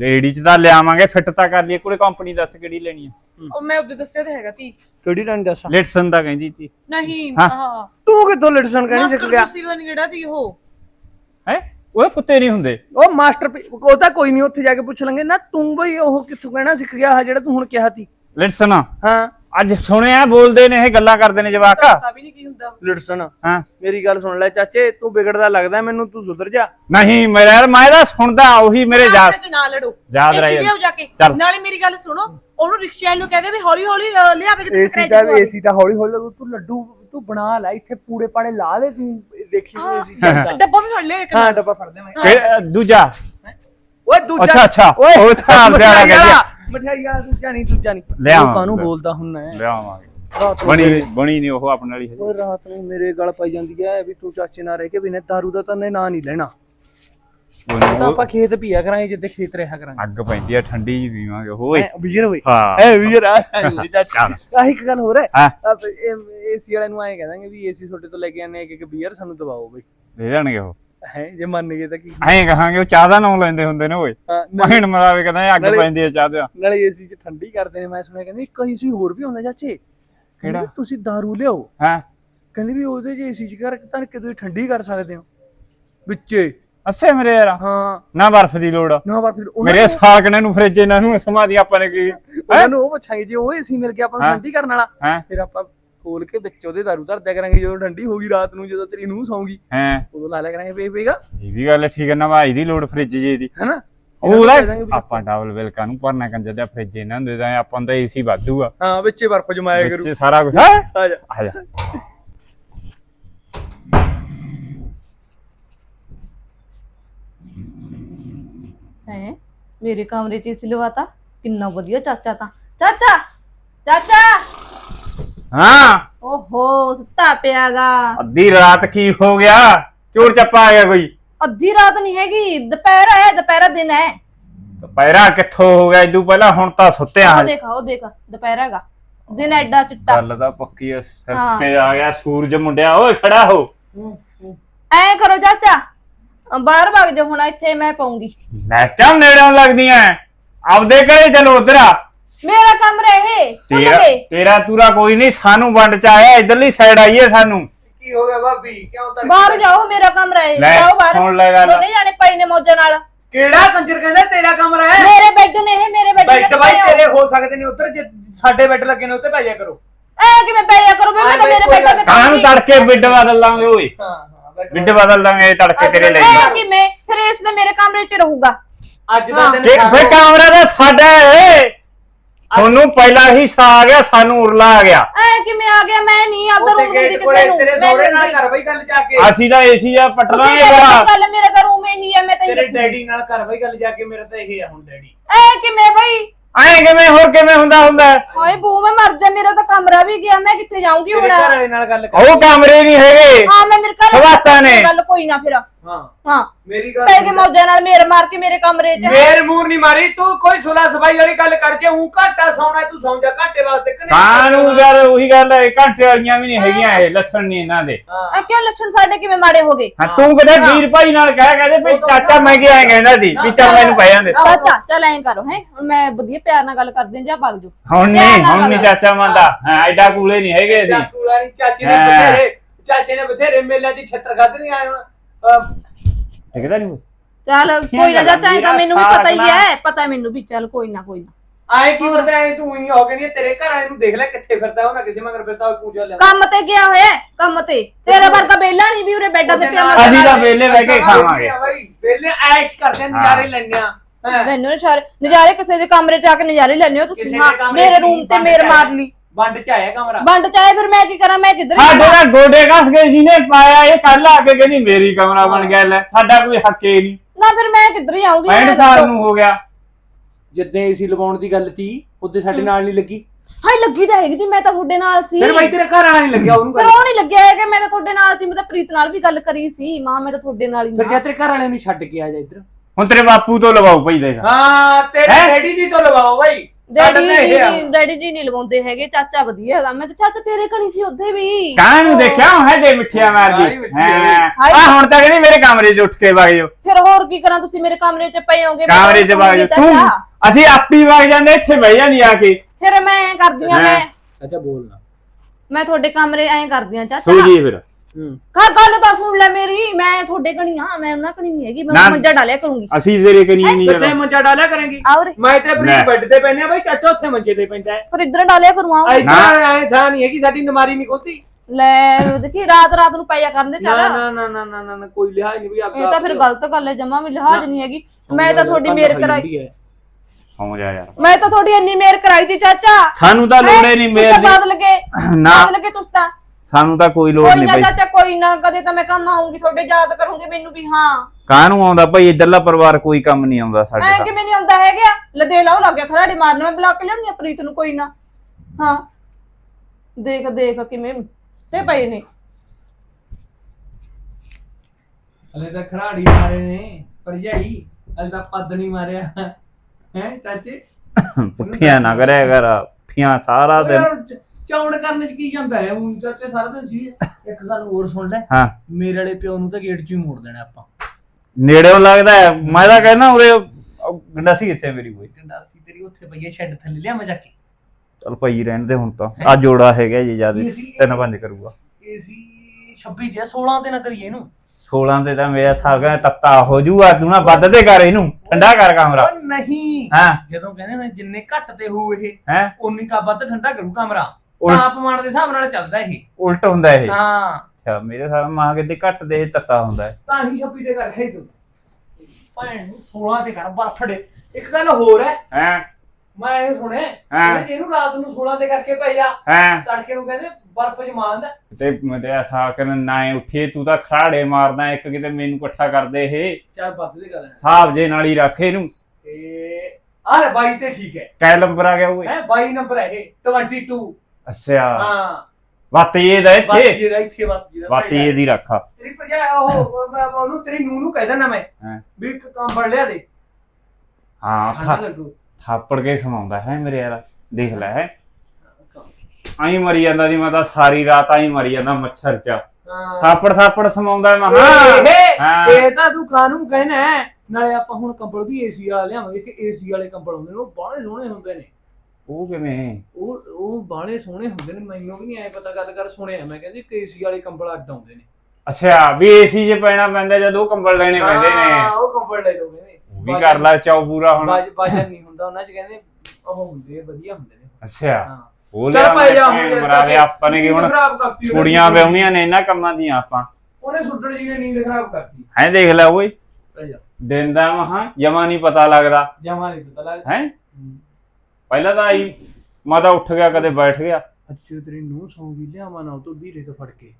ਰੇੜੀ ਚ ਤਾਂ ਲਿਆਵਾਂਗੇ ਫਿੱਟ ਤਾਂ ਕਰ ਲਈਏ। ਕੁੜੇ ਕੰਪਨੀ ਦੱਸ ਕਿਹੜੀ ਲੈਣੀ ਆ? ਉਹ ਮੈਂ ਉਹਦੇ ਦੱਸਿਆ ਤੇ ਹੈਗਾ ਤੀ। ਕਿਹੜੀ ਲੈਣੀ ਦੱਸ? ਲਿਟਸਨ ਦਾ ਕਹਿੰਦੀ ਸੀ ਨਹੀਂ ਹਾਂ। ਹਾਂ ਤੂੰ ਕਿੱਥੋਂ ਲਿਟਸਨ ਕਹਿਣੀ ਸਿੱਖ ਗਿਆ। ਕੁਰਸੀ ਦਾ ਨਹੀਂ ਕਿਹੜਾ ਤੀ ਉਹ? ਹੈ? ਉਹ ਕੁੱਤੇ ਨਹੀਂ ਹੁੰਦੇ। ਉਹ ਮਾਸਟਰ ਉਹ ਤਾਂ ਕੋਈ ਨਹੀਂ ਉੱਥੇ ਜਾ ਕੇ ਪੁੱਛ ਲਾਂਗੇ। ਨਾ ਤੂੰ ਬਈ ਉਹ ਕਿੱਥੋਂ ਕਹਿਣਾ ਸਿੱਖ ਗਿਆ ਆਹ ਜਿਹੜਾ ਤੂੰ ਹੁਣ ਕਿਹਾ ਤੀ ਲਿਟਸਨ ਹਾਂ। ਅੱਜ ਸੁਣਿਆ ਬੋਲਦੇ ਨੇ ਇਹ ਗੱਲਾਂ ਕਰਦੇ ਨੇ ਜਵਾਕ। ਪਤਾ ਵੀ ਨਹੀਂ ਕੀ ਹੁੰਦਾ। ਲਿਟਸਨ ਹਾਂ। ਮੇਰੀ ਗੱਲ ਸੁਣ ਲੈ ਚਾਚੇ ਤੂੰ ਵਿਗੜਦਾ ਲੱਗਦਾ ਮੈਨੂੰ ਤੂੰ ਸੁਧਰ ਜਾ। ਨਹੀਂ ਮੇਰਾ ਯਾਰ ਮੈਂ ਤਾਂ ਸੁਣਦਾ ਉਹੀ ਮੇਰੇ ਯਾਦ ਨਾ ਲੜੋ। ਯਾਦ ਰਹਿ ਜਾ ਕੇ। ਨਾਲੇ ਮੇਰੀ ਗੱਲ ਸੁਣੋ ਉਹਨੂੰ ਰਿਕਸ਼ੇ ਵਾਲੇ ਨੂੰ ਕਹਦੇ ਵੀ ਹੌਲੀ ਹੌਲੀ ਲਿਆਵੇ ਕਿ ਏਸੀ ਦਾ ਏਸੀ ਤਾਂ ਹੌਲੀ ਹੌਲੀ ਤੂੰ ਲੱਡੂ ਤੂੰ ਬਣਾ ਲੈ ਇੱਥੇ ਪੂੜੇ ਪਾੜੇ ਲਾ ਦੇ ਤੂੰ ਦੇਖੀ ਏਸੀ ਚੱਲਦਾ ਡੱਬਾ ਵੀ ਫੜ ਲਿਆ ਇੱਕ ਹਾਂ। ਡੱਬਾ ਫੜ ਦੇ ਮੈਂ। ਫਿਰ ਦੂਜਾ। ਓਏ ਦੂਜਾ। ਅੱਛਾ, ਅੱਛਾ। ਓਏ ਉਹ ਤਾਂ ਵਾਲਾ। ਕਹਿ ਦਿਆ। ਮਠਿਆਈ ਵਾਲਾ ਦੂਜਾ ਨਹੀਂ ਦੂਜਾ ਨਹੀਂ। ਲਿਆਵਾਂ। ਕਾਨੂੰ ਬੋਲਦਾ ਹੁੰਨਾ ਹੈ ਲਿਆਵਾਂਗੇ ਰਾਤ ਨੂੰ ਬਣੀ ਮੇਰੇ- ਬਣੀ ਨਹੀਂ ਉਹ ਆਪਣੇ ਵਾਲੀ। ਹਜੇ। ਓਏ ਰਾਤ ਨੂੰ ਮੇਰੇ ਗਲ ਪਾਈ ਜਾਂਦੀ ਹੈ ਵੀ ਤੂੰ ਚਾਚੇ ਨਾਲ ਰਹਿ ਕੇ ਵੀ ਨੇ ਦਾਰੂ ਦਾ ਤਾਂ ਨੇ ਨਾਂ ਨਹੀਂ ਲੈਣਾ। ਤਾਂ ਆਪਾਂ ਖੇਤ ਪੀਆ ਕਰਾਂਗੇ ਜਿੱਦੇ ਖੇਤ ਰਿਹਾ ਕਰਾਂਗੇ। ਅੱਗ ਪੈਂਦੀ ਆ ਠੰਡੀ ਜੀ ਪੀਵਾਂਗੇ ਹੋਏ ਵੀਰ ਓਏ। ਹਾਂ। ਐ ਵੀਰ ਆ ਚਾਚਾ। ਆਹ ਇੱਕ ਗੱਲ ਹੋਰ ਹੈ। ਏਸੀ ਵਾਲੇ ਨੂੰ ਐਂ ਕਹਾਂਗੇ ਵੀ ਏਸੀ ਤੁਹਾਡੇ ਤੋਂ ਲੈ ਕੇ ਆਨੇ ਇੱਕ ਇੱਕ ਬੀਅਰ ਸਾਨੂੰ ਦਵਾਓ ਬਈ। ਦੇ ਦੇਣਗੇ ਉਹ। ਹੈ ਜੇ ਮੰਨ ਗਏ ਤਾਂ ਕੀ? ਐਂ ਕਹਾਂਗੇ ਉਹ ਚਾਹ ਦਾ ਨਾਮ ਲੈਂਦੇ ਹੁੰਦੇ ਨੇ ਓਏ। ਮਹੀਨ ਮਰਾਵੇ ਕਹਿੰਦਾ ਅੱਗ ਪੈਂਦੀ ਆ ਚਾਹ ਦਾ। ਨਾਲੇ ਏਸੀ ਚ ਠੰਡੀ ਕਰਦੇ ਨੇ ਮੈਂ ਸੁਣਿਆ ਕਹਿੰਦੇ ਇੱਕ ਏਸੀ ਹੋਰ ਵੀ ਹੁੰਦਾ ਚਾਚੇ। ਕਿਹੜਾ? ਤੁਸੀਂ दारू ਲਿਆਓ। ਹਾਂ? ਕਹਿੰਦੇ ਵੀ ਉਹਦੇ ਚ ਏਸੀ ਚ ਕਰ ਧਰ ਕੇ ਤੁਸੀਂ ਠੰਡੀ ਕਰ ਸਕਦੇ ਹੋ। ਵਿੱਚੇ। ਅੱਛੇ ਮੇਰੇ ਯਾਰ। ਹਾਂ। ਨਾ ਬਰਫ਼ ਦੀ ਲੋੜ। ਨਾ ਬਾਰ ਫਿਰ ਉਹਨਾਂ ਮੇਰੇ ਨੂੰ- ਸਾਕਣੇ ਨੂੰ ਫ੍ਰਿਜ ਇਹਨਾਂ ਨੂੰ ਸਮਾਧੀ ਆਪਾਂ ਨੇ ਕੀ ਉਹਨਾਂ ਨੂੰ ਉਹ ਪੁੱਛਾਂਗੇ ਜੇ ਉਹ ਏਸੀ ਮਿਲ ਗਿਆ ਆਪਾਂ ਨੂੰ ਹਾਂ। ਠੰਡੀ ਕਰਨ ਵਾਲਾ ਹੈ। ਫਿਰ ਆਪਾਂ ਖੋਲ ਕੇ ਵਿੱਚ ਉਹਦੇ ਦਾਰੂ ਧਰ ਦਿਆ ਕਰਾਂਗੇ ਜਦੋਂ ਠੰਡੀ ਹੋਗੀ ਰਾਤ ਨੂੰ ਜਦੋਂ ਤੇਰੀ ਨੂੰਹ ਸੌਂਗੀ। ਹੈ। ਉਦੋਂ ਲਾ ਲਿਆ ਕਰਾਂਗੇ ਪੇ ਪੇਗਾ ਇਹ ਵੀ ਗੱਲ ਠੀਕ ਹੈ ਨਵਾਈ ਦੀ ਲੋੜ ਫ੍ਰਿਜ ਜੀ ਦੀ। ਹੈਨਾ? ਉਹਦਾ ਦੇ ਆਪਾਂ ਡਬਲ ਬਿਲ ਕਾਨੂੰ ਭਰਨਾ ਕੰਜਰ ਦਾ ਫ੍ਰਿਜ ਇਹਨਾਂ ਨੂੰ ਦੇ ਦਾਂ ਆਪਾਂ ਨੂੰ ਤਾਂ ਏਸੀ ਵਾਧੂ ਆ ਹਾਂ ਵਿੱਚੇ ਬਰਫ ਜਮਾਇਆ ਕਰੂ। ਵਿੱਚ ਸਾਰਾ ਕੁਝ ਆ ਜਾ। ਆ ਜਾ। ਹੈ? ਮੇਰੇ ਕਮਰੇ 'ਚ ਏਸੀ ਲਵਾਤਾ ਕਿੰਨਾ ਵਧੀਆ ਚਾਚਾ ਤਾਂ। ਚਾਚਾ! ਚਾਚਾ! ਹਾਂ। ਓਹੋ ਸੁੱਤਾ ਪਿਆਗਾ। ਅੱਧੀ ਰਾਤ ਕੀ ਹੋ ਗਿਆ? ਚੋਰ ਚੱਪਾ ਆ ਗਿਆ ਕੋਈ? ਅੱਧੀ ਰਾਤ ਨਹੀਂ ਹੈਗੀ ਦੁਪਹਿਰ ਹੈ ਦੁਪਹਿਰਾ ਦਿਨ ਹੈ। ਪੈਰਾ ਕਿੱਥੋਂ ਹੋ ਗਿਆ? ਇਦੋਂ ਪਹਿਲਾਂ ਹੁਣ ਤਾਂ ਸੁੱਤਿਆ ਉਹ ਦੇਖ ਉਹ ਦੇਖ ਦੁਪਹਿਰ ਹੈਗਾ। ਦਿਨ ਐਡਾ ਚਿੱਟਾ। ਗੱਲ ਤਾਂ ਪੱਕੀ ਐ ਸਿਰ ਹਾਂ। ਤੇ ਆ ਗਿਆ ਸੂਰਜ ਮੁੰਡਿਆ ਓਏ ਖੜਾ ਹੋ। ਐ ਕਰੋ ਚਾਚਾ ਬਾਹਰ ਭੱਗ ਜਾ ਹੁਣ ਇੱਥੇ ਮੈਂ ਪਾਉਂਗੀ ਲੈਟਾਂ ਨੇੜੋਂ ਲੱਗਦੀਆਂ ਆਪਦੇ ਘਰੇ ਚਲੋ ਉਧਰ ਆ। ਮੇਰਾ ਕਮਰਾ ਇਹ ਭੁੱਲ ਤੇਰਾ ਤੇਰਾ ਤੂਰਾ ਕੋਈ ਨਹੀਂ ਸਾਨੂੰ ਵੰਡ ਚ ਆਇਆ ਇਧਰਲੀ ਸਾਈਡ ਆਈਏ ਸਾਨੂੰ। ਕੀ ਹੋ ਗਿਆ ਭਾਬੀ? ਕਿਉਂ ਤੜਕੇ ਬਾਹਰ ਜਾਓ ਮੇਰਾ ਕਮਰਾ ਇਹ ਲੈ, ਜਾਓ ਬਾਹਰ। ਸੁਣ ਲੈ ਗੱਲ। ਦੋਨੇ ਜਾਣੇ ਪਈ ਨੇ ਮੌਜਾਂ ਨਾਲ। ਕਿਹੜਾ ਕੰਜਰ ਕਹਿੰਦਾ ਤੇਰਾ ਕਮਰਾ ਹੈ ਮੇਰੇ ਬੈੱਡ ਨੇ ਇਹ ਮੇਰੇ ਬੈੱਡ ਬੈੱਡ ਬਾਈ ਤੇਰੇ ਹੋ ਸਕਦੇ ਨੇ ਉੱਧਰ ਜੇ ਸਾਡੇ ਬੈੱਡ ਲੱਗੇ ਨੇ ਉੱਤੇ ਪੈ ਜਾ ਕਰੋ। ਐ ਕਿਵੇਂ ਪੈ ਜਾ ਕਰੋ? ਵੀ ਮੈਂ ਤਾਂ ਮੇਰੇ ਬੈੱਡ ਤੇ ਕਾਹਨੂੰ ਤੜਕੇ ਬਿੱਡ ਬਦਲ ਲਾਂਗੇ ਓਏ। ਹਾਂ। ਬੈੱਡ ਬਦਲ ਲਾਂਗੇ ਤੜਕੇ ਤੇਰੇ ਲਈ। ਐ ਕਿਵੇਂ ਫਿਰ ਇਸ ਨੇ ਮੇਰੇ ਕਮਰੇ 'ਚ ਰਹੂਗਾ। ਅੱਜ ਦਾ ਦਿਨ ਕਿ ਫੇ ਕਮਰਾ ਤਾਂ ਸਾਡਾ ਏ। ਤੁਹਾਨੂੰ ਪਹਿਲਾਂ ਹੀ ਸਾ ਆ ਗਿਆ ਸਾਨੂੰ ਉਰਲਾ ਆ ਗਿਆ। ਐ ਕਿਵੇਂ ਆ ਗਿਆ? ਮੈਂ ਨਹੀਂ ਆਦਰ ਉੱਥੇ ਰੂਮ ਗੇਟ ਕੋਲੇ ਕਿਸੇ ਨੂੰ। ਤੇਰੇ ਮੈਂ ਸਹੁਰੇ ਨਾਲ। ਕਰ ਬਈ ਗੱਲ ਜਾ ਕੇ। ਅਸੀਂ ਤਾਂ ਏਸੀ ਆ ਪਟ ਤੁਸੀਂ ਮੇਰੇ ਭਰਾ ਗੱਲ ਮੇਰਾ ਘਰ ਰੂਮ ਹੀ ਹੈ ਮੈਂ ਤਾਂ ਤੇਰੇ ਡੈਡੀ ਨਾਲ ਕਰ ਬਈ ਗੱਲ ਜਾ ਕੇ ਮੇਰਾ ਤਾਂ ਇਹ ਆ ਹੁਣ ਡੈਡੀ। ਐ ਕਿਵੇਂ ਬਈ? ਐਂ ਕਿਵੇਂ ਹੋਰ ਕਿਵੇਂ ਹੁੰਦਾ ਹੁੰਦਾ? ਹਾਏ ਬੂ ਮੈਂ ਮਰ ਜਾ ਮੇਰਾ ਤਾਂ ਕਮਰਾ ਵੀ ਗਿਆ ਮੈਂ ਕਿੱਥੇ ਜਾਊਂਗੀ ਤੇਰੇ ਹੁਣ? ਘਰ ਵਾਲੇ ਨਾਲ ਗੱਲ ਕਰ। ਉਹ ਕਮਰੇ ਨਹੀਂ ਹੈਗੇ। ਹਾਂ ਮੈਂ ਮੇਰੇ ਘਰ ਸਵਾਤਾਂ ਨੇ। ਗੱਲ ਕੋਈ ਨਾ ਫਿਰ। ਹਾਂ। ਹਾਂ। ਮੇਰੀ ਗੱਲ ਪੈ ਸੁਣ। ਕੇ ਲੈ। ਮੌਜਾਂ ਨਾਲ ਮੇਰ ਮਾਰ ਕੇ ਮੇਰੇ ਕਮਰੇ 'ਚ ਮੇਰ ਮੂਰ ਨਹੀਂ ਮਾਰੀ ਤੂੰ ਕੋਈ ਸੁਲਾ ਸਫ਼ਾਈ ਵਾਲੀ ਗੱਲ ਕਰ ਜੇ ਹੂੰ ਘਾਟਾ ਸੌਣਾ ਤੂੰ ਸੌਂ ਜਾ ਘਾਟੇ ਵਾਸਤੇ ਕਿ ਨਹੀਂ? ਕਾਨੂੰ ਗੱਲ ਉਹੀ ਗੱਲ ਹੈ ਘੰਟੇ ਵਾਲੀਆਂ ਵੀ ਨਹੀਂ ਹੈਗੀਆਂ ਇਹ ਲੱਸਣ ਨਹੀਂ ਇਹਨਾਂ ਦੇ। ਹਾਂ। ਆ ਕਿਉਂ ਲੱਛਣ ਸਾਡੇ ਕਿਵੇਂ ਮਾੜੇ ਹੋ ਗਏ? ਹਾਂ ਤੂੰ ਕਦੇ ਵੀਰ ਭਾਈ ਨਾਲ ਕਹਿ ਕਹਿੰਦੇ ਵੀ ਚਾਚਾ ਮੈਂ ਕਹਿੰਦਾ ਸੀ ਵੀ ਚੱਲ ਮੈਨੂੰ ਪੈ ਜਾਂਦੇ। ਚਾਚਾ ਚੱਲ ਐਂ ਕਰੋ ਹੈ। ਹੁਣ ਮੈਂ ਵਧੀਆ ਪਿਆਰ ਨਾਲ ਗੱਲ ਕਰਦੇ ਜਾਂ ਭੱਗ ਜਾਓ। ਹੁਣ ਨਹੀਂ ਹੁਣ ਨਹੀਂ ਚਾਚਾ ਮੰਨਦਾ। ਹਾਂ ਐਡਾ ਕੂਲੇ ਨਹੀਂ ਹੈਗੇ ਅਸੀਂ। ਚਾਕੂਲਾ ਨਹੀਂ ਚਾਚੇ ਨੇ। ਬਥੇਰੇ ਚਾਚੇ ਨੇ ਬਥੇਰੇ ਮੇਲਿਆਂ 'ਚ ਛੱਤਰ ਖਾਦੇ ਨਹੀਂ ਆਏ ਹੁਣ। ਅਹ, ਦੇਖਦਾ ਨਹੀਂ ਚੱਲ ਕੋਈ ਨਾ ਗੱਲਾਂ ਚਾਚਾ ਐਂ ਤਾਂ ਮੇਰਾ ਮੈਨੂੰ ਵੀ ਪਤਾ ਹੀ ਸਾਗ ਹੈ ਪਤਾ ਮੈਨੂੰ ਵੀ ਚੱਲ ਕੋਈ ਨਾ ਕੋਈ ਨਾ। ਆਏ ਕੀ ਪਤਾ ਐ ਤੂੰ ਹੀ ਹੋ ਗਈ ਤੇਰੇ ਘਰ ਵਾਲੇ ਨੂੰ ਦੇਖ ਲੈ ਕਿੱਥੇ ਫਿਰਦਾ ਉਹ ਨਾ ਕਿਸੇ ਮਗਰ ਫਿਰਦਾ ਉਹ ਪੂਜਾ ਲੈ ਕੰਮ ਤੇ ਗਿਆ ਹੋਇਆ ਹੈ, ਕੰਮ ਤੇ। ਤੇਰੇ ਵਰਗਾ ਬੇਲਾ ਨਹੀਂ ਵੀ ਉਰੇ ਬੈੱਡਾਂ ਤੇ ਪਿਆ ਮਜ਼ਾ ਅਸੀਂ ਤਾਂ ਨਾਲ। ਵੇਲੇ ਬਹਿ ਕੇ ਖਾਵਾਂਗੇ। ਬਾਈ ਵੇਲੇ ਐਸ਼ ਕਰਦੇ ਆ, ਨਜ਼ਾਰੇ ਲੈਣੇ ਆ ਹੈਂ। ਮੈਨੂੰ ਨਜ਼ਾਰੇ ਨਜ਼ਾਰੇ ਕਿਸੇ ਦੇ ਕਮਰੇ ਚ ਆ ਕੇ ਨਜ਼ਾਰੇ ਲੈਣੇ ਹੋ ਕਿਸੇ ਤੁਸੀਂ ਦੇ ਹਾਂ ਕਮਰੇ ਮੇਰੇ ਚ ਰੂਮ ਤੇ ਮੇਰ ਮਾਰ। ਲਈ। ਵੰਡ ਚ ਆਇਆ ਕਮਰਾ? ਵੰਡ ਚਾਏ ਫਿਰ ਮੈਂ ਕੀ ਕਰਾਂ ਮੈਂ ਕਿੱਧਰ ਸਾਡੇ? ਦਾ ਗੋਡੇ ਘਸ ਗਏ ਜੀ ਨੇ ਪਾਇਆ ਇਹ ਕੱਲ ਆ ਕੇ ਕਹਿੰਦੀ ਮੇਰੀ ਕਮਰਾ ਬਣ ਗਿਆ ਲੈ ਸਾਡਾ ਕੋਈ ਹੱਕੇ ਨਹੀਂ। ਨਾ ਫਿਰ ਮੈਂ ਕਿੱਧਰ ਜਾਊਂਗੀ? 65 ਸਾਲ ਨੂੰ ਹੋ ਗਿਆ। ਜਿੱਦਾਂ ਏਸੀ ਲਵਾਉਣ ਦੀ ਗੱਲ ਤੀ ਉਹਦੇ ਸਾਡੇ ਨਾਲ ਨਹੀਂ ਲੱਗੀ। ਹਾਏ ਲੱਗੀ ਤਾਂ ਹੈਗੀ ਸੀ ਮੈਂ ਤਾਂ ਤੁਹਾਡੇ ਨਾਲ ਸੀ। ਫਿਰ ਬਾਈ ਤੇਰੇ ਘਰ ਵਾਲਾ ਨਹੀਂ ਲੱਗਿਆ ਉਹਨੂੰ ਗੱਲ ਉਹ ਨਹੀਂ ਲੱਗਿਆ ਹੈਗਾ ਮੈਂ ਤਾਂ ਤੁਹਾਡੇ ਨਾਲ ਸੀ ਮੈਂ ਤਾਂ ਪ੍ਰੀਤ ਨਾਲ ਵੀ ਗੱਲ ਕਰੀ ਸੀ। ਮਾਂ ਮੈਂ ਤਾਂ ਤੁਹਾਡੇ ਨਾਲ ਹੀ ਫਿਰ। ਜੇ ਤੇਰੇ ਘਰ ਵਾਲੇ ਨੂੰ ਛੱਡ ਕੇ ਆ ਜਾ ਇੱਧਰ। ਹੁਣ ਤੇਰੇ ਬਾਪੂ ਤੋਂ ਲਵਾਓ ਪਈ ਦੇਖ। ਹਾਂ ਤੇਰੇ ਹੈਂ? ਡੈਡੀ ਜੀ ਤੋਂ ਲਵਾਓ ਬਾਈ। ਡੈਡੀ ਸਾਡਾ ਤਾਂ ਜੀ ਇਹ ਆ। ਨਹੀਂ ਡੈਡੀ ਜੀ ਨਹੀਂ ਲਵਾਉਂਦੇ ਹੈਗੇ ਚਾਚਾ ਵਧੀਆ ਹੈਗਾ। ਮੈਂ ਤਾਂ ਚਾਚਾ ਤੇਰੇ ਕਣੀ ਸੀ ਉੱਥੇ ਵੀ। ਕਾਂ ਨੂੰ ਦੇਖਿਆ ਹੈ ਦੇ ਮਿੱਠੀਆਂ ਮਾਰਦੀ? ਮਿੱਠੀ ਹੈ। ਹਾਂ। ਆ ਹੁਣ ਤਾਂ ਕਹਿੰਦੀ ਮੇਰੇ ਕਮਰੇ 'ਚ ਉੱਠ ਕੇ ਵਗ ਜਾਓ। ਫਿਰ ਹੋਰ ਕੀ ਕਰਾਂ ਤੁਸੀਂ ਮੇਰੇ ਕਮਰੇ 'ਚ ਪਏ ਹੋਗੇ ਮੈਂ ਕਮਰੇ 'ਚ ਵਗ ਜਾਓ। ਤੂੰ ਚਾਚਾ। ਅਸੀਂ ਆਪੀ ਵਗ ਜਾਂਦੇ ਇੱਥੇ ਬਹਿ ਜਾਂਦੀ ਆ ਕੇ। ਫਿਰ ਮੈਂ ਐਂ ਕਰਦੀ ਆ ਹੈਂ? ਮੈਂ ਅੱਛਾ ਬੋਲਣਾ ਮੈਂ ਤੁਹਾਡੇ ਕਮਰੇ ਐਂ ਕਰਦੀ ਆ ਚਾਚਾ। ਸੋ ਜੀ ਫਿਰ। ਘਰ ਗੱਲ ਤਾਂ ਸੁਣ ਲੈ ਮੇਰੀ ਮੈਂ ਤੁਹਾਡੇ ਕਣੀ ਆ ਮੈਂ ਉਹਨਾਂ ਕਣੀ ਨਹੀਂ ਹੈਗੀ ਮੈਂ ਨਾ। ਮੰਜਾ ਡਾਲਿਆ ਕਰੂੰਗੀ। ਅਸੀਂ ਤੇਰੇ ਕਰੀ ਨਹੀਂ ਕਿੱਥੇ ਜਾਣਾ ਮੰਜਾ ਡਾਲਿਆ ਕਰੇਗੀ? ਆਉਰੇ ਮੈਂ ਤੇ ਆਪਣੀ ਲੈ। ਬੈੱਡ ਤੇ ਪੈਨੇ ਆ ਬਾਈ ਚਾਚਾ ਉੱਥੇ ਮੰਜੇ ਤੇ ਪੈਂਦਾ ਹੈ। ਫਿਰ ਇੱਧਰ ਡਾਲਿਆ ਕਰੂੰ ਆਓ। ਇੱਧਰ ਐ ਥਾਂ ਨਹੀਂ ਹੈਗੀ ਸਾਡੀ ਨਮਾਰੀ ਨਹੀਂ ਖੁੱਲਦੀ ਲੈ ਦੇਖੀ ਰਾਤ ਰਾਤ ਨੂੰ ਪਾਇਆ ਕਰਨ ਦੇ ਨਾ ਚੱਲ। ਨਾ ਨਾ ਨਾ ਨਾ ਨਾ ਨਾ, ਕੋਈ ਲਿਹਾਜ਼ ਨਹੀਂ ਵੀ ਇਹ ਤਾਂ ਫਿਰ ਗਲਤ ਗੱਲ ਹੈ ਜਮਾ ਵੀ ਲਿਹਾਜ਼ ਨਹੀਂ ਹੈਗੀ। ਮੈਂ ਤਾਂ ਤੁਹਾਡੀ ਮੇਰ ਕਰਾਈ। ਸੌਂ ਜਾ ਯਾਰ। ਮੈਂ ਤਾਂ ਤੁਹਾਡੀ ਇੰਨੀ ਮੇਰ ਕਰਾਈ ਸੀ ਚਾਚਾ। ਸਾਨੂੰ ਤਾਂ ਲੋੜੇ ਨਹੀਂ ਮੇਰ ਦੀ। ਬਦਲ ਗਏ। ਨਾ। ਬਦਲ ਗਏ ਤੁਸੀਂ ਤਾਂ। ਸਾਨੂੰ ਤਾਂ ਕੋਈ ਲੋੜ ਕੋਈ ਨਹੀਂ ਨਾ ਬਈ। ਚਾਚਾ ਕੋਈ ਨਾ ਕਦੇ ਤਾਂ ਮੈਂ ਕੰਮ ਆਉਂਗੀ ਤੁਹਾਡੇ ਯਾਦ ਕਰੂੰਗੀ ਮੈਨੂੰ ਵੀ ਹਾਂ। ਕਾਹਨੂੰ ਆਉਂਦਾ ਭਾਈ ਇਧਰਲਾ ਪਰਿਵਾਰ ਕੋਈ ਕੰਮ ਨਹੀਂ ਆਉਂਦਾ ਸਾਡੇ ਐ ਕਿਵੇਂ ਨਹੀਂ ਆਉਂਦਾ ਹੈਗਾ ਲਦੇ ਲਾਓ ਲੱਗ ਗਿਆ ਖਰਾੜੀ ਮਾਰਨ ਮੈਂ ਬੁਲਾ ਕੇ ਲਿਆਉਣੀ ਆ ਪ੍ਰੀਤ ਨੂੰ ਕੋਈ ਨਾ। ਹਾਂ। ਦੇਖ ਦੇਖ ਕਿਵੇਂ ਤੇ ਪਏ ਨੇ। ਹਲੇ ਤਾਂ ਖਰਾੜੀ ਮਾਰੇ ਨੇ ਭਰਜਾਈ ਹਲੇ ਤਾਂ ਪੱਦ ਨਹੀਂ ਮਾਰਿਆ। ਹੈ ਚਾਚੇ? ਪੁੱਠੀਆਂ ਨਾ ਕਰਿਆ ਕਰ ਪੁੱਠੀਆਂ ਸਾਰਾ ਦਿਨ। ਯਾਰ, ਚੌੜ ਕਰਨ ਚ ਕੀ ਜਾਂਦਾ ਹੈ? ਹੁਣ ਚਾਚੇ ਸਾਰਾ ਦਿਨ ਸੀ। ਇੱਕ ਗੱਲ ਹੋਰ ਸੁਣ ਲੈ। ਹਾਂ। ਮੇਰੇ ਵਾਲੇ ਪਿਓ ਨੂੰ ਤਾਂ ਗੇਟ 'ਚ ਹੀ ਮੋੜ ਦੇਣਾ ਆਪਾਂ। ਨੇੜੇੋਂ ਲੱਗਦਾ ਹੈ। ਮੈਂ ਤਾਂ ਕਹਿੰਦਾ ਉਰੇ ਗੰਡਾਸੀ ਕਿੱਥੇ ਮੇਰੀ ਕੋਈ ਗੰਡਾਸੀ ਤੇਰੀ ਉੱਥੇ ਪਈਏ ਸ਼ੈੱਡ ਥੱਲੇ ਲਿਆ ਮੈਂ ਜਾ ਕੇ। ਚਲ ਭਾਈ ਰਹਿਣ ਦੇ ਹੁਣ ਤਾਂ। ਆ ਜੋੜਾ ਹੈਗਾ ਜੀ ਜ਼ਿਆਦਾ ਤਿੰਨ ਪੰਜ ਕਰੂਗਾ। ਏਸੀ 26 ਜਾਂ 16 ਤੇ ਨਾ ਕਰੀਏ ਇਹਨੂੰ। 16 ਤੇ ਤਾਂ ਮੇਰਾ ਸਾਗਾ ਤੱਤਾ ਹੋ ਜੂਗਾ ਤੂੰ ਨਾ ਵੱਧ ਤੇ ਕਰ ਇਹਨੂੰ। ਠੰਡਾ ਕਰ ਕਮਰਾ। ਨਹੀਂ। ਹਾਂ? ਜਦੋਂ ਕਹਿੰਦੇ ਨੇ ਜਿੰਨੇ ਘੱਟ ਤੇ ਹੋਊ ਇਹ ਹੈ? ਉਨੀ ਕਾ ਵੱਧ ਠੰਡਾ ਕਰੂ ਕਮਰਾ। ਉਲ- ਤਾਪਮਾਨ ਦੇ ਹਿਸਾਬ ਨਾਲ ਚੱਲਦਾ ਇਹ। ਉਲਟ ਹੁੰਦਾ ਇਹ। ਹਾਂ। ਅੱਛਾ ਮੇਰੇ ਸਾਹ ਮਾਂ ਕਿਤੇ ਘੱਟ ਦੇ ਤੱਤਾ ਹੁੰਦਾ ਹੈ ਤਾਂ ਹੀ 26 ਤੇ ਕਰ ਖਾਈ ਤੂੰ। ਭੈਣ ਨੂੰ 16 ਤੇ ਕਰ ਬਰਫ ਡੇ। ਇੱਕ ਗੱਲ ਹੋਰ ਹੈ। ਹੈ? ਮੈਂ ਇਹ ਸੁਣਿਆ ਹਾਂ। ਕਹਿੰਦੇ ਇਹਨੂੰ ਰਾਤ ਨੂੰ 16 ਤੇ ਕਰਕੇ ਪਈ ਜਾ ਹੈ? ਤੜਕੇ ਨੂੰ ਕਹਿੰਦੇ ਬਰਫ ਜਮਾਨ ਦਾ ਤੇ ਮੇਰੇ ਸਾਹ ਕਰਨ ਨਾ ਉੱਠੇ ਤੂੰ ਤਾਂ ਖਰਾੜੇ ਮਾਰਦਾ ਇੱਕ ਕਿਤੇ ਮੈਨੂੰ ਇਕੱਠਾ ਕਰਦੇ ਇਹ। ਚੱਲ ਬੱਤ ਦੀ ਗੱਲ ਹੈ। ਹਿਸਾਬ ਜੇ ਨਾਲ ਹੀ ਰੱਖ ਇਹਨੂੰ। ਇਹ ਆਹ ਲੈ 22 ਤੇ ਠੀਕ ਹੈ। ਕੈ ਨੰਬਰ ਆ ਗਿਆ ਉਹ ਹੈ 22 ਨੰਬਰ ਹੈ ਇਹ 22 ਅੱਛਾ। ਹਾਂ। ਵੱਤ ਇਹ ਦਾ ਬੱਤ ਇੱਥੇ ਜੀ ਦਾ ਇੱਥੇ ਬੱਤ ਜੀ ਦਾ ਵੱਤ ਇਹ ਦੀ ਰੱਖ। ਤੇਰੀ ਭਜਾ ਉਹ ਮੈਂ ਉਹਨੂੰ ਤੇਰੀ ਨੂੰ ਨੂੰ ਕਹਿ ਦੇਣਾ ਮੈਂ ਹਾਂ। ਵੀ ਇੱਕ ਕੰਬਲ ਲਿਆ ਦੇ। ਹਾਂ ਠੰਡਾ ਲੱਗੂ। ਥਾਪੜ ਕੇ ਸਮਾਉਂਦਾ ਹੈ ਮੇਰੇ ਯਾਰ ਦੇਖ ਲੈ। ਹੈ। ਆਈ ਮਰੀ ਜਾਂਦਾ ਦੀ ਮੈਂ ਤਾਂ ਸਾਰੀ ਰਾਤ ਆਈ ਮਰੀ ਜਾਂਦਾ ਮੱਛਰ ਚ। ਹਾਂ। ਥਾਪੜ ਥਾਪੜ ਸਮਾਉਂਦਾ ਮੈਂ ਹਾਂ। ਇਹ ਤਾਂ ਤੂੰ ਕਾਨੂੰ ਕਹਿਣਾ ਹੈ। ਨਾਲੇ ਆਪਾਂ ਹੁਣ ਕੰਬਲ ਵੀ ਏਸੀ ਵਾਲਾ ਲਿਆਵਾਂਗੇ ਕਿ ਏਸੀ ਵਾਲੇ ਕੰਬਲ ਹੁੰਦੇ ਨੇ ਉਹ ਬਾਹਲੇ ਸੋਹਣੇ ਹੁੰਦੇ ਨੇ। ਉਹ ਕਿਵੇਂ? ਉਹ ਉਹ ਬਾਹਲੇ ਸੋਹਣੇ ਹੁੰਦੇ ਨੇ ਮੈਨੂੰ ਵੀ ਨਹੀਂ ਐ ਪਤਾ ਗੱਲ ਕਰ ਸੁਣਿਆ ਮੈਂ ਕਹਿੰਦੀ ਕਿ ਏਸੀ ਵਾਲੇ ਕੰਬਲ ਅੱਡ ਆਉਂਦੇ ਨੇ। ਅੱਛਾ ਵੀ ਏਸੀ 'ਚ ਪੈਣਾ ਪੈਂਦਾ ਜਦ ਉਹ ਕੰਬਲ ਲੈਣੇ ਪੈਂਦੇ ਨੇ। ਹਾਂ, ਉਹ ਕੰਬਲ ਲੈ ਨੇ। ਉਹ ਵੀ ਕਰ ਲੈ ਚਾਉ ਪੂਰਾ ਹੁਣ। ਬਾਜ ਬਾਜਨ ਨਹੀਂ ਹੁੰਦਾ ਉਹਨਾਂ ਚ ਕਹਿੰਦੇ ਉਹ ਹੁੰਦੇ ਵਧੀਆ ਹੁੰਦੇ ਨੇ। ਅੱਛਾ। ਹਾਂ। ਉਹ ਚੱਲ ਲਿਆ ਭਾਈ ਜਾ ਹੁਣ ਦੇ ਆਪਾਂ ਨੇ ਕੀ ਹੁਣ ਖਰਾਬ ਕਰਤੀ ਉਹਨੇ। ਕੁੜੀਆਂ ਵਿਆਹੁਣੀਆਂ ਨੇ ਇਹਨਾਂ ਕੰਮਾਂ ਦੀਆਂ ਆਪਾਂ। ਉਹਨੇ ਸੁੱਟਣ ਜੀ ਨੇ ਨੀਂਦ ਖਰਾਬ ਕਰਤੀ। ਹੈ ਦੇਖ ਲੈ ਓਏ। ਪੈ ਜਾ। ਦਿਨ ਦਾ ਮਹਾ ਜਮਾ ਨਹੀਂ ਪਤਾ ਲੱਗਦਾ। ਜਮਾ ਨਹੀਂ ਪਤਾ ਲੱਗਦਾ। ਹੈ। ਪਹਿਲਾਂ ਤਾਂ ਆਈ ਮੈਂ ਤਾਂ ਉੱਠ ਗਿਆ ਕਦੇ ਬੈਠ ਗਿਆ। ਅੱਛਾ ਤੇਰੀ ਨੂੰ ਸੌਂਗੀ ਲਿਆਵਾਂ ਨਾ ਉਹ ਤੋਂ ਵੀਰੇ ਤੋਂ ਫੜ ਕੇ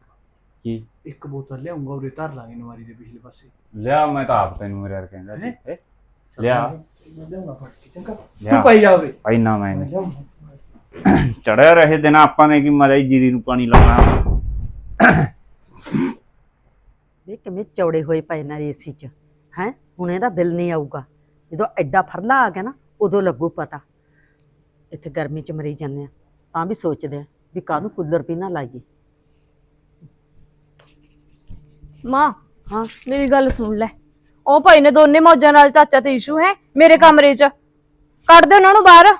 ਕੀ? ਇੱਕ ਬੋਤਲ ਲਿਆਉਂਗਾ ਉਰੇ ਧਰ ਲਾਂਗੇ ਨਵਾਰੀ ਦੇ ਪਿਛਲੇ ਪਾਸੇ। ਲਿਆ ਮੈਂ ਤਾਂ ਆਪ ਤੈਨੂੰ ਮੇਰੇ ਯਾਰ ਕਹਿੰਦਾ ਸੀ। ਹੈਂ? ਲਿਆ। ਲਿਆਉਂਗਾ ਫੜ ਕੇ ਚੰਗਾ। ਲਿਆ। ਤੂੰ ਪਈ ਜਾ ਉਰੇ। ਪੈਨਾ ਮੈਂ ਚੜਿਆ ਰਹੇ ਦਿਨ ਆਪਾਂ ਨੇ ਕੀ ਮਰਾਈ ਜੀਰੀ ਨੂੰ ਪਾਣੀ ਲਾਉਣਾ। ਇਹ ਕਿਵੇਂ ਚੌੜੇ ਹੋਏ ਪਏ ਨਾ ਏਸੀ 'ਚ। ਹੈ? ਹੁਣ ਇਹਦਾ ਬਿੱਲ ਨਹੀਂ ਆਊਗਾ। ਜਦੋਂ ਐਡਾ ਫਰਲਾ ਆ ਗਿਆ ਨਾ ਉਦੋਂ ਲੱਗੂ ਪਤਾ। ਇੱਥੇ ਗਰਮੀ 'ਚ ਮਰੀ ਜਾਂਦੇ ਆ। ਤਾਂ ਵੀ ਸੋਚਦੇ ਆ ਵੀ ਕਾਹਨੂੰ ਕੂਲਰ ਵੀ ਨਾ ਲਾਈਏ। ਮਾਂ ਹਾਂ। ਮੇਰੀ ਗੱਲ ਸੁਣ ਲੈ। ਉਹ ਭਾਈ ਨੇ ਦੋਨੇ ਮੌਜਾਂ ਨਾਲ ਚਾਚਾ ਤੇ ਇਸ਼ੂ ਹੈ ਮੇਰੇ ਕਮਰੇ 'ਚ। ਕੱਢ ਦੇ ਉਹਨਾਂ ਨੂੰ ਬਾਹਰ।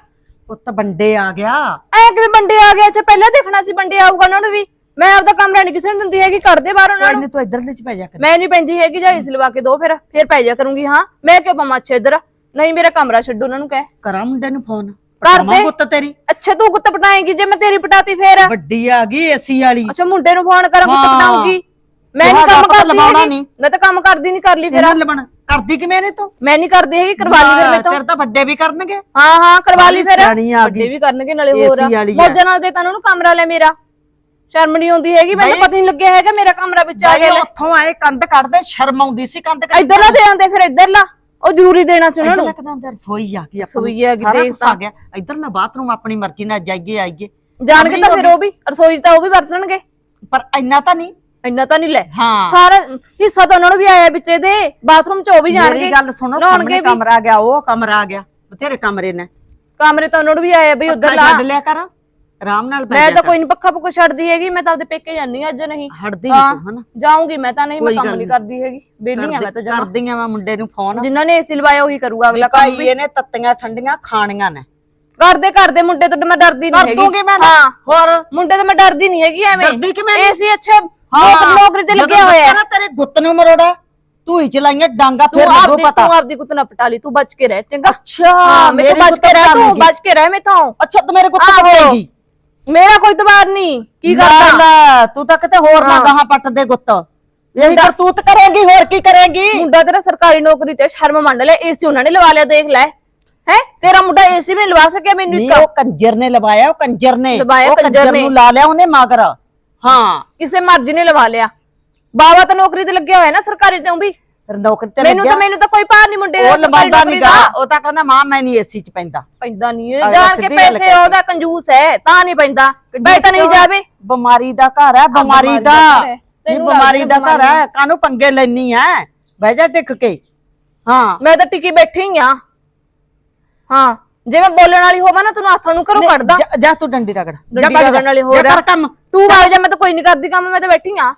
ਪੁੱਤ ਬੰਡੇ ਆ ਗਿਆ। ਐ ਕਿਵੇਂ ਬੰਦੇ ਆ ਗਏ ਅੱਛਾ ਪਹਿਲਾਂ ਦੇਖਣਾ ਸੀ ਬੰਦੇ ਆਊਗਾ ਉਹਨਾਂ ਨੂੰ ਵੀ। ਮੈਂ ਆਪਦਾ ਕਮਰਾ ਨਹੀਂ ਕਿਸੇ ਨੂੰ ਦਿੰਦੀ ਹੈਗੀ ਕੱਢ ਦੇ ਬਾਹਰ ਉਹਨਾਂ ਨੂੰ। ਨਹੀਂ ਤੂੰ ਇੱਧਰਲੇ 'ਚ ਪੈ ਜਾ ਕਰ। ਮੈਂ ਨਹੀਂ ਪੈਂਦੀ ਹੈਗੀ ਜਾਂ ਇਸ ਲਵਾ ਕੇ ਦੋ ਫਿਰ। ਫਿਰ ਪੈ ਜਾ ਕਰੂੰਗੀ ਹਾਂ। ਮੈਂ ਕਿਉਂ ਪਵਾਂ ਅੱਛਾ ਇੱਧਰ? ਨਹੀਂ ਮੇਰਾ ਕਮਰਾ ਛੱਡੋ ਉਹਨਾਂ ਨੂੰ ਕਹਿ। ਕਰਾਂ ਮੁੰਡੇ ਨੂੰ ਫੋਨ। ਕਰ ਪਟਾਵਾਂ ਦੇ। ਪੁੱਤ ਤੇਰੀ। ਅੱਛਾ ਤੂੰ ਗੁੱਤ ਪਟਾਏਂਗੀ ਜੇ ਮੈਂ ਤੇਰੀ ਪਟਾਤੀ ਫੇਰ? ਵੱਡੀ ਆ ਗਈ ਏਸੀ ਵਾਲੀ। ਅੱਛਾ ਮੁੰਡੇ ਨੂੰ ਫੋਨ ਕਰਾਂ ਗੁੱਤ। ਪਟਾਉਂਗੀ। ਮੈਂ ਨਹੀਂ ਕੰਮ ਕਰਦੀ। ਨਹੀਂ। ਮੈਂ ਤਾਂ ਕੰਮ ਕਰਦੀ ਨਹੀਂ ਕਰ ਲਈ ਫਿਰ। ਲਬਣ ਕਰਦੀ ਕਿਵੇਂ ਨੇ ਤੂੰ? ਮੈਂ ਨਹੀਂ ਕਰਦੀ ਹੈਗੀ ਕਰਵਾ ਲਈ ਫਿਰ ਮੈਂ ਤਾਂ। ਤੇਰੇ ਤਾਂ ਵੱਡੇ ਵੀ ਕਰਨਗੇ। ਹਾਂ ਹਾਂ ਕਰਵਾ ਲਈ ਫਿਰ। ਵੱਡੇ। ਵੀ ਕਰਨਗੇ ਨਾਲੇ ਹੋਰ। ਮੌਜਾਂ ਨਾਲ ਦੇ ਤਾਂ ਉਹਨੂੰ ਕਮਰਾ ਲੈ ਮੇਰਾ। ਸ਼ਰਮ ਨਹੀਂ ਆਉਂਦੀ ਹੈਗੀ ਮੈਨੂੰ ਪਤਾ ਨਹੀਂ ਲੱਗਿਆ ਹੈਗਾ ਮੇਰਾ ਕਮਰਾ ਵਿੱਚ ਆ ਗਿਆ ਲੈ। ਉੱਥੋਂ ਆਏ ਕੰਧ ਕੱਢਦੇ ਸ਼ਰਮ ਆਉਂਦੀ ਸੀ ਕੰਧ ਕੱਢ ਇੱਧਰ ਲਾ ਦੇ ਆਂਦੇ ਫਿਰ ਇੱਧਰ ਲਾ। ਉਹ ਜ਼ਰੂਰੀ ਦੇਣਾ ਸੀ ਉਹਨਾਂ ਨੂੰ। ਲੱਗਦਾ ਅੰਦਰ ਰਸੋਈ ਆ ਗਈ ਆਪਾਂ ਰਸੋਈ ਆ ਗਈ, ਸਾਰਾ ਦੇਖ ਕੁਛ ਆ ਗਿਆ। ਇੱਧਰ ਨਾ ਬਾਥਰੂਮ ਆਪਣੀ ਮਰਜ਼ੀ ਨਾਲ ਜਾਈਏ ਆਈਏ। ਜਾਣਗੇ ਤਾਂ ਫਿਰ ਉਹ ਵੀ ਰਸੋਈ 'ਚ ਤਾਂ ਉਹ ਵੀ ਵਰਤਣਗੇ। ਪਰ ਇੰਨਾ ਤਾਂ ਨਹੀਂ। ਇੰਨਾ ਤਾਂ ਨਹੀਂ ਲੈ। ਹਾਂ। ਸਾਰਾ ਹਿੱਸਾ ਤਾਂ ਉਹਨਾਂ ਨੂੰ ਵੀ ਆਇਆ ਵਿੱਚ ਇਹਦੇ ਬਾਥਰੂਮ 'ਚ ਉਹ ਵੀ ਜਾਣਗੇ। ਮੇਰੀ ਗੱਲ ਸੁਣੋ ਨਹਾਉਣਗੇ ਸਾਹਮਣੇ ਵੀ। ਕਮਰਾ ਆ ਗਿਆ ਉਹ ਕਮਰਾ ਆ ਗਿਆ। ਬਥੇਰੇ ਕਮਰੇ ਨੇ। ਕਮਰੇ ਤਾਂ ਉਹਨਾਂ ਨੂੰ ਵੀ ਆਇਆ ਬਈ ਉਧਰ ਲਾ ਛੱਡ ਲਿਆ ਕਰ। ਆਰਾਮ ਨਾਲ ਬੈ ਮੈਂ ਜਾ ਤਾਂ ਕੋਈ ਨਹੀਂ ਪੱਖਾ ਪੁੱਖਾ ਛੱਡਦੀ ਹੈਗੀ ਮੈਂ ਤਾਂ ਆਪਦੇ ਪੇਕੇ ਜਾਂਦੀ ਹਾਂ ਅੱਜ ਨਹੀਂ। ਹਟਦੀ ਨਹੀਂ ਤੂੰ ਹਨਾ? ਮੈਂ ਤਾਂ ਨਹੀਂ ਮੈਂ ਕੰਮ ਨਹੀਂ। ਕਰਦੀ ਹੈਗੀ। ਬੇਲੀ ਆ ਮੈਂ ਤਾਂ ਜਮਾ। ਕਰਦੀ ਆ ਮੈਂ ਮੁੰਡੇ ਨੂੰ ਫੋਨ। ਜਿਨ੍ਹਾਂ ਨੇ ਏਸੀ ਲਵਾਇਆ ਉਹੀ ਕਰੂਗਾ ਅਗਲਾ ਕੰਮ ਭਾਈ ਇਹਨੇ ਤੱਤੀਆਂ ਠੰਡੀਆਂ ਖਾਣੀਆਂ ਨੇ। ਕਰਦੇ ਕਰਦੇ ਮੁੰਡੇ ਤੋਂ ਤਾਂ ਮੈਂ ਡਰਦੀ ਨਹੀਂ ਹੈਗੀ। ਦੂੰਗੀ ਮੈਂ ਹਾਂ। ਹੋਰ? ਮੁੰਡੇ ਤੋਂ ਮੈਂ ਡਰਦੀ ਨਹੀਂ ਹੈਗੀ ਐਵੇਂ। ਡਰਦੀ ਕਿਵੇਂ ਨੀ? ਏਸੀ ਅੱਛਾ ਲੋਕ ਨੌਕਰੀ ਤੇ ਲੱਗਿਆ ਹੋਇਆ ਹੈ। ਤੇਰੇ ਗੁੱਤ ਨੂੰ ਮਰੋੜਾ ਤੂੰ ਹੀ ਚਲਾਈਆਂ ਡਾਂਗਾ ਤੂੰ ਫਿਰ ਲੱਗੂ ਆਪਦੀ ਪਤਾ। ਤੂੰ ਆਪਦੀ ਕੁੱਤ ਨਾ ਪਟਾ ਲਈ ਤੂੰ ਬਚ ਕੇ ਰਹਿ ਚੰਗਾ? ਅੱਛਾ ਹਾਂ ਮੈਂ ਮੇਰੇ ਬਚ ਗੁੱਤ ਕੇ ਰਹਿ ਤੂੰ। ਬਚ ਕੇ ਰਹਿ ਮੈਥੋਂ। ਅੱਛਾ ਤੂੰ ਮੇਰੇ ਗੁੱਤ ਆਹੋ। ਪਟੇਗੀ ਮੇਰਾ ਕੋਈ ਦਬਾਰ ਨਹੀਂ। ਕੀ ਕਰਦਾ? ਲੈ, ਤੂੰ ਤਾਂ ਕਿਤੇ ਹੋਰ ਨਾ ਹਾਂ। ਗਾਹਾਂ ਪੱਟ ਦੇ ਗੁੱਤ। ਇਹੀ ਕਰਤੂਤ ਕਰੇਗੀ ਹੋਰ ਕੀ ਕਰੇਗੀ? ਮੁੰਡਾ ਤੇਰਾ ਸਰਕਾਰੀ ਨੌਕਰੀ ਤੇ ਸ਼ਰਮ ਮੰਨ ਲੈ ਏਸੀ ਉਹਨਾਂ ਨੇ ਲਵਾ ਲਿਆ ਦੇਖ ਲੈ। ਹੈ? ਤੇਰਾ ਮੁੰਡਾ ਏਸੀ ਵੀ ਲਵਾ ਸਕਿਆ ਮੈਨੂੰ ਨਹੀਂ ਇੱਕ। ਉਹ ਕੰਜਰ ਨੇ ਲਵਾਇਆ ਉਹ ਕੰਜਰ ਨੇ। ਲਵਾਇਆ ਉਹ ਕੰਜਰ ਨੇ। ਨੂੰ ਲਾ ਲਿਆ ਉਹਨੇ ਮਗਰ। ਹਾਂ। ਕਿਸੇ ਮਰਜ਼ੀ ਨੇ ਲਵਾ ਲਿਆ। ਬਾਬਾ ਤਾਂ ਨੌਕਰੀ ਤੇ ਲੱਗਿਆ ਹੋਇਆ ਨਾ ਸਰਕਾਰੀ ਤੇ ਉਹ ਵੀ। ਫਿਰ ਨੌਕਰੀ ਤੇ ਮੈਨੂੰ ਲੱਗਿਆ। ਤਾਂ ਮੈਨੂੰ ਤਾਂ ਕੋਈ ਪਾਰ ਨਹੀਂ ਮੁੰਡੇ ਉਹ ਲਵਾਉਂਦਾ ਨੌਕਰੀ ਨਹੀਂ ਗਾ ਦਾ। ਉਹ ਤਾਂ ਕਹਿੰਦਾ ਮਾਂ ਮੈਂ ਨਹੀਂ ਏਸੀ ਚ ਪੈਂਦਾ। ਪੈਂਦਾ ਨਹੀਂ ਇਹ ਅਗਲਾ ਜਾਣ ਕੇ ਸਿੱਧੀ ਗੱਲ ਪੈਸੇ। ਉਹਦਾ ਕੰਜੂਸ ਹੈ ਤਾਂ ਨਹੀਂ ਪੈਂਦਾ। ਪੈ ਤਾਂ ਨਹੀਂ ਜਾਵੇ। ਬਿਮਾਰੀ ਦਾ ਘਰ ਹੈ ਬਿਮਾਰੀ ਬਿਮਾਰੀ ਦਾ ਦਾ ਘਰ ਹੈ। ਇਹ ਤੈਨੂੰ ਬਿਮਾਰੀ ਲੱਗਦਾ ਦਾ ਘਰ ਹੈ ਕਾਨੂੰ ਪੰਗੇ ਲੈਣੀ ਹੈ ਬਹਿ ਜਾ ਟਿਕ ਕੇ। ਹਾਂ। ਮੈਂ ਤਾਂ ਟਿਕੀ ਬੈਠੀ ਹੀ ਆ। ਹਾਂ ਜੇ ਮੈਂ ਬੋਲਣ ਵਾਲੀ ਹੋਵਾਂ ਨਾ ਤੈਨੂੰ ਹੱਥਾਂ ਨੂੰ ਘਰੋਂ ਕੱਢਦਾ। ਜਾ- ਜਾ ਤੂੰ ਡੰਡੀ ਰਗੜ। ਜਾ ਡੰਡੀ ਭੱਜ ਰਗੜਨ ਵਾਲੀ ਹੋਰ ਜਾ। ਕਰ ਕੰਮ। ਤੂੰ ਵਗ ਜਾ ਮੈਂ ਤਾਂ ਕੋਈ ਨਹੀਂ ਕਰਦੀ ਕੰਮ ਮੈਂ ਤਾਂ ਬੈਠੀ ਆ।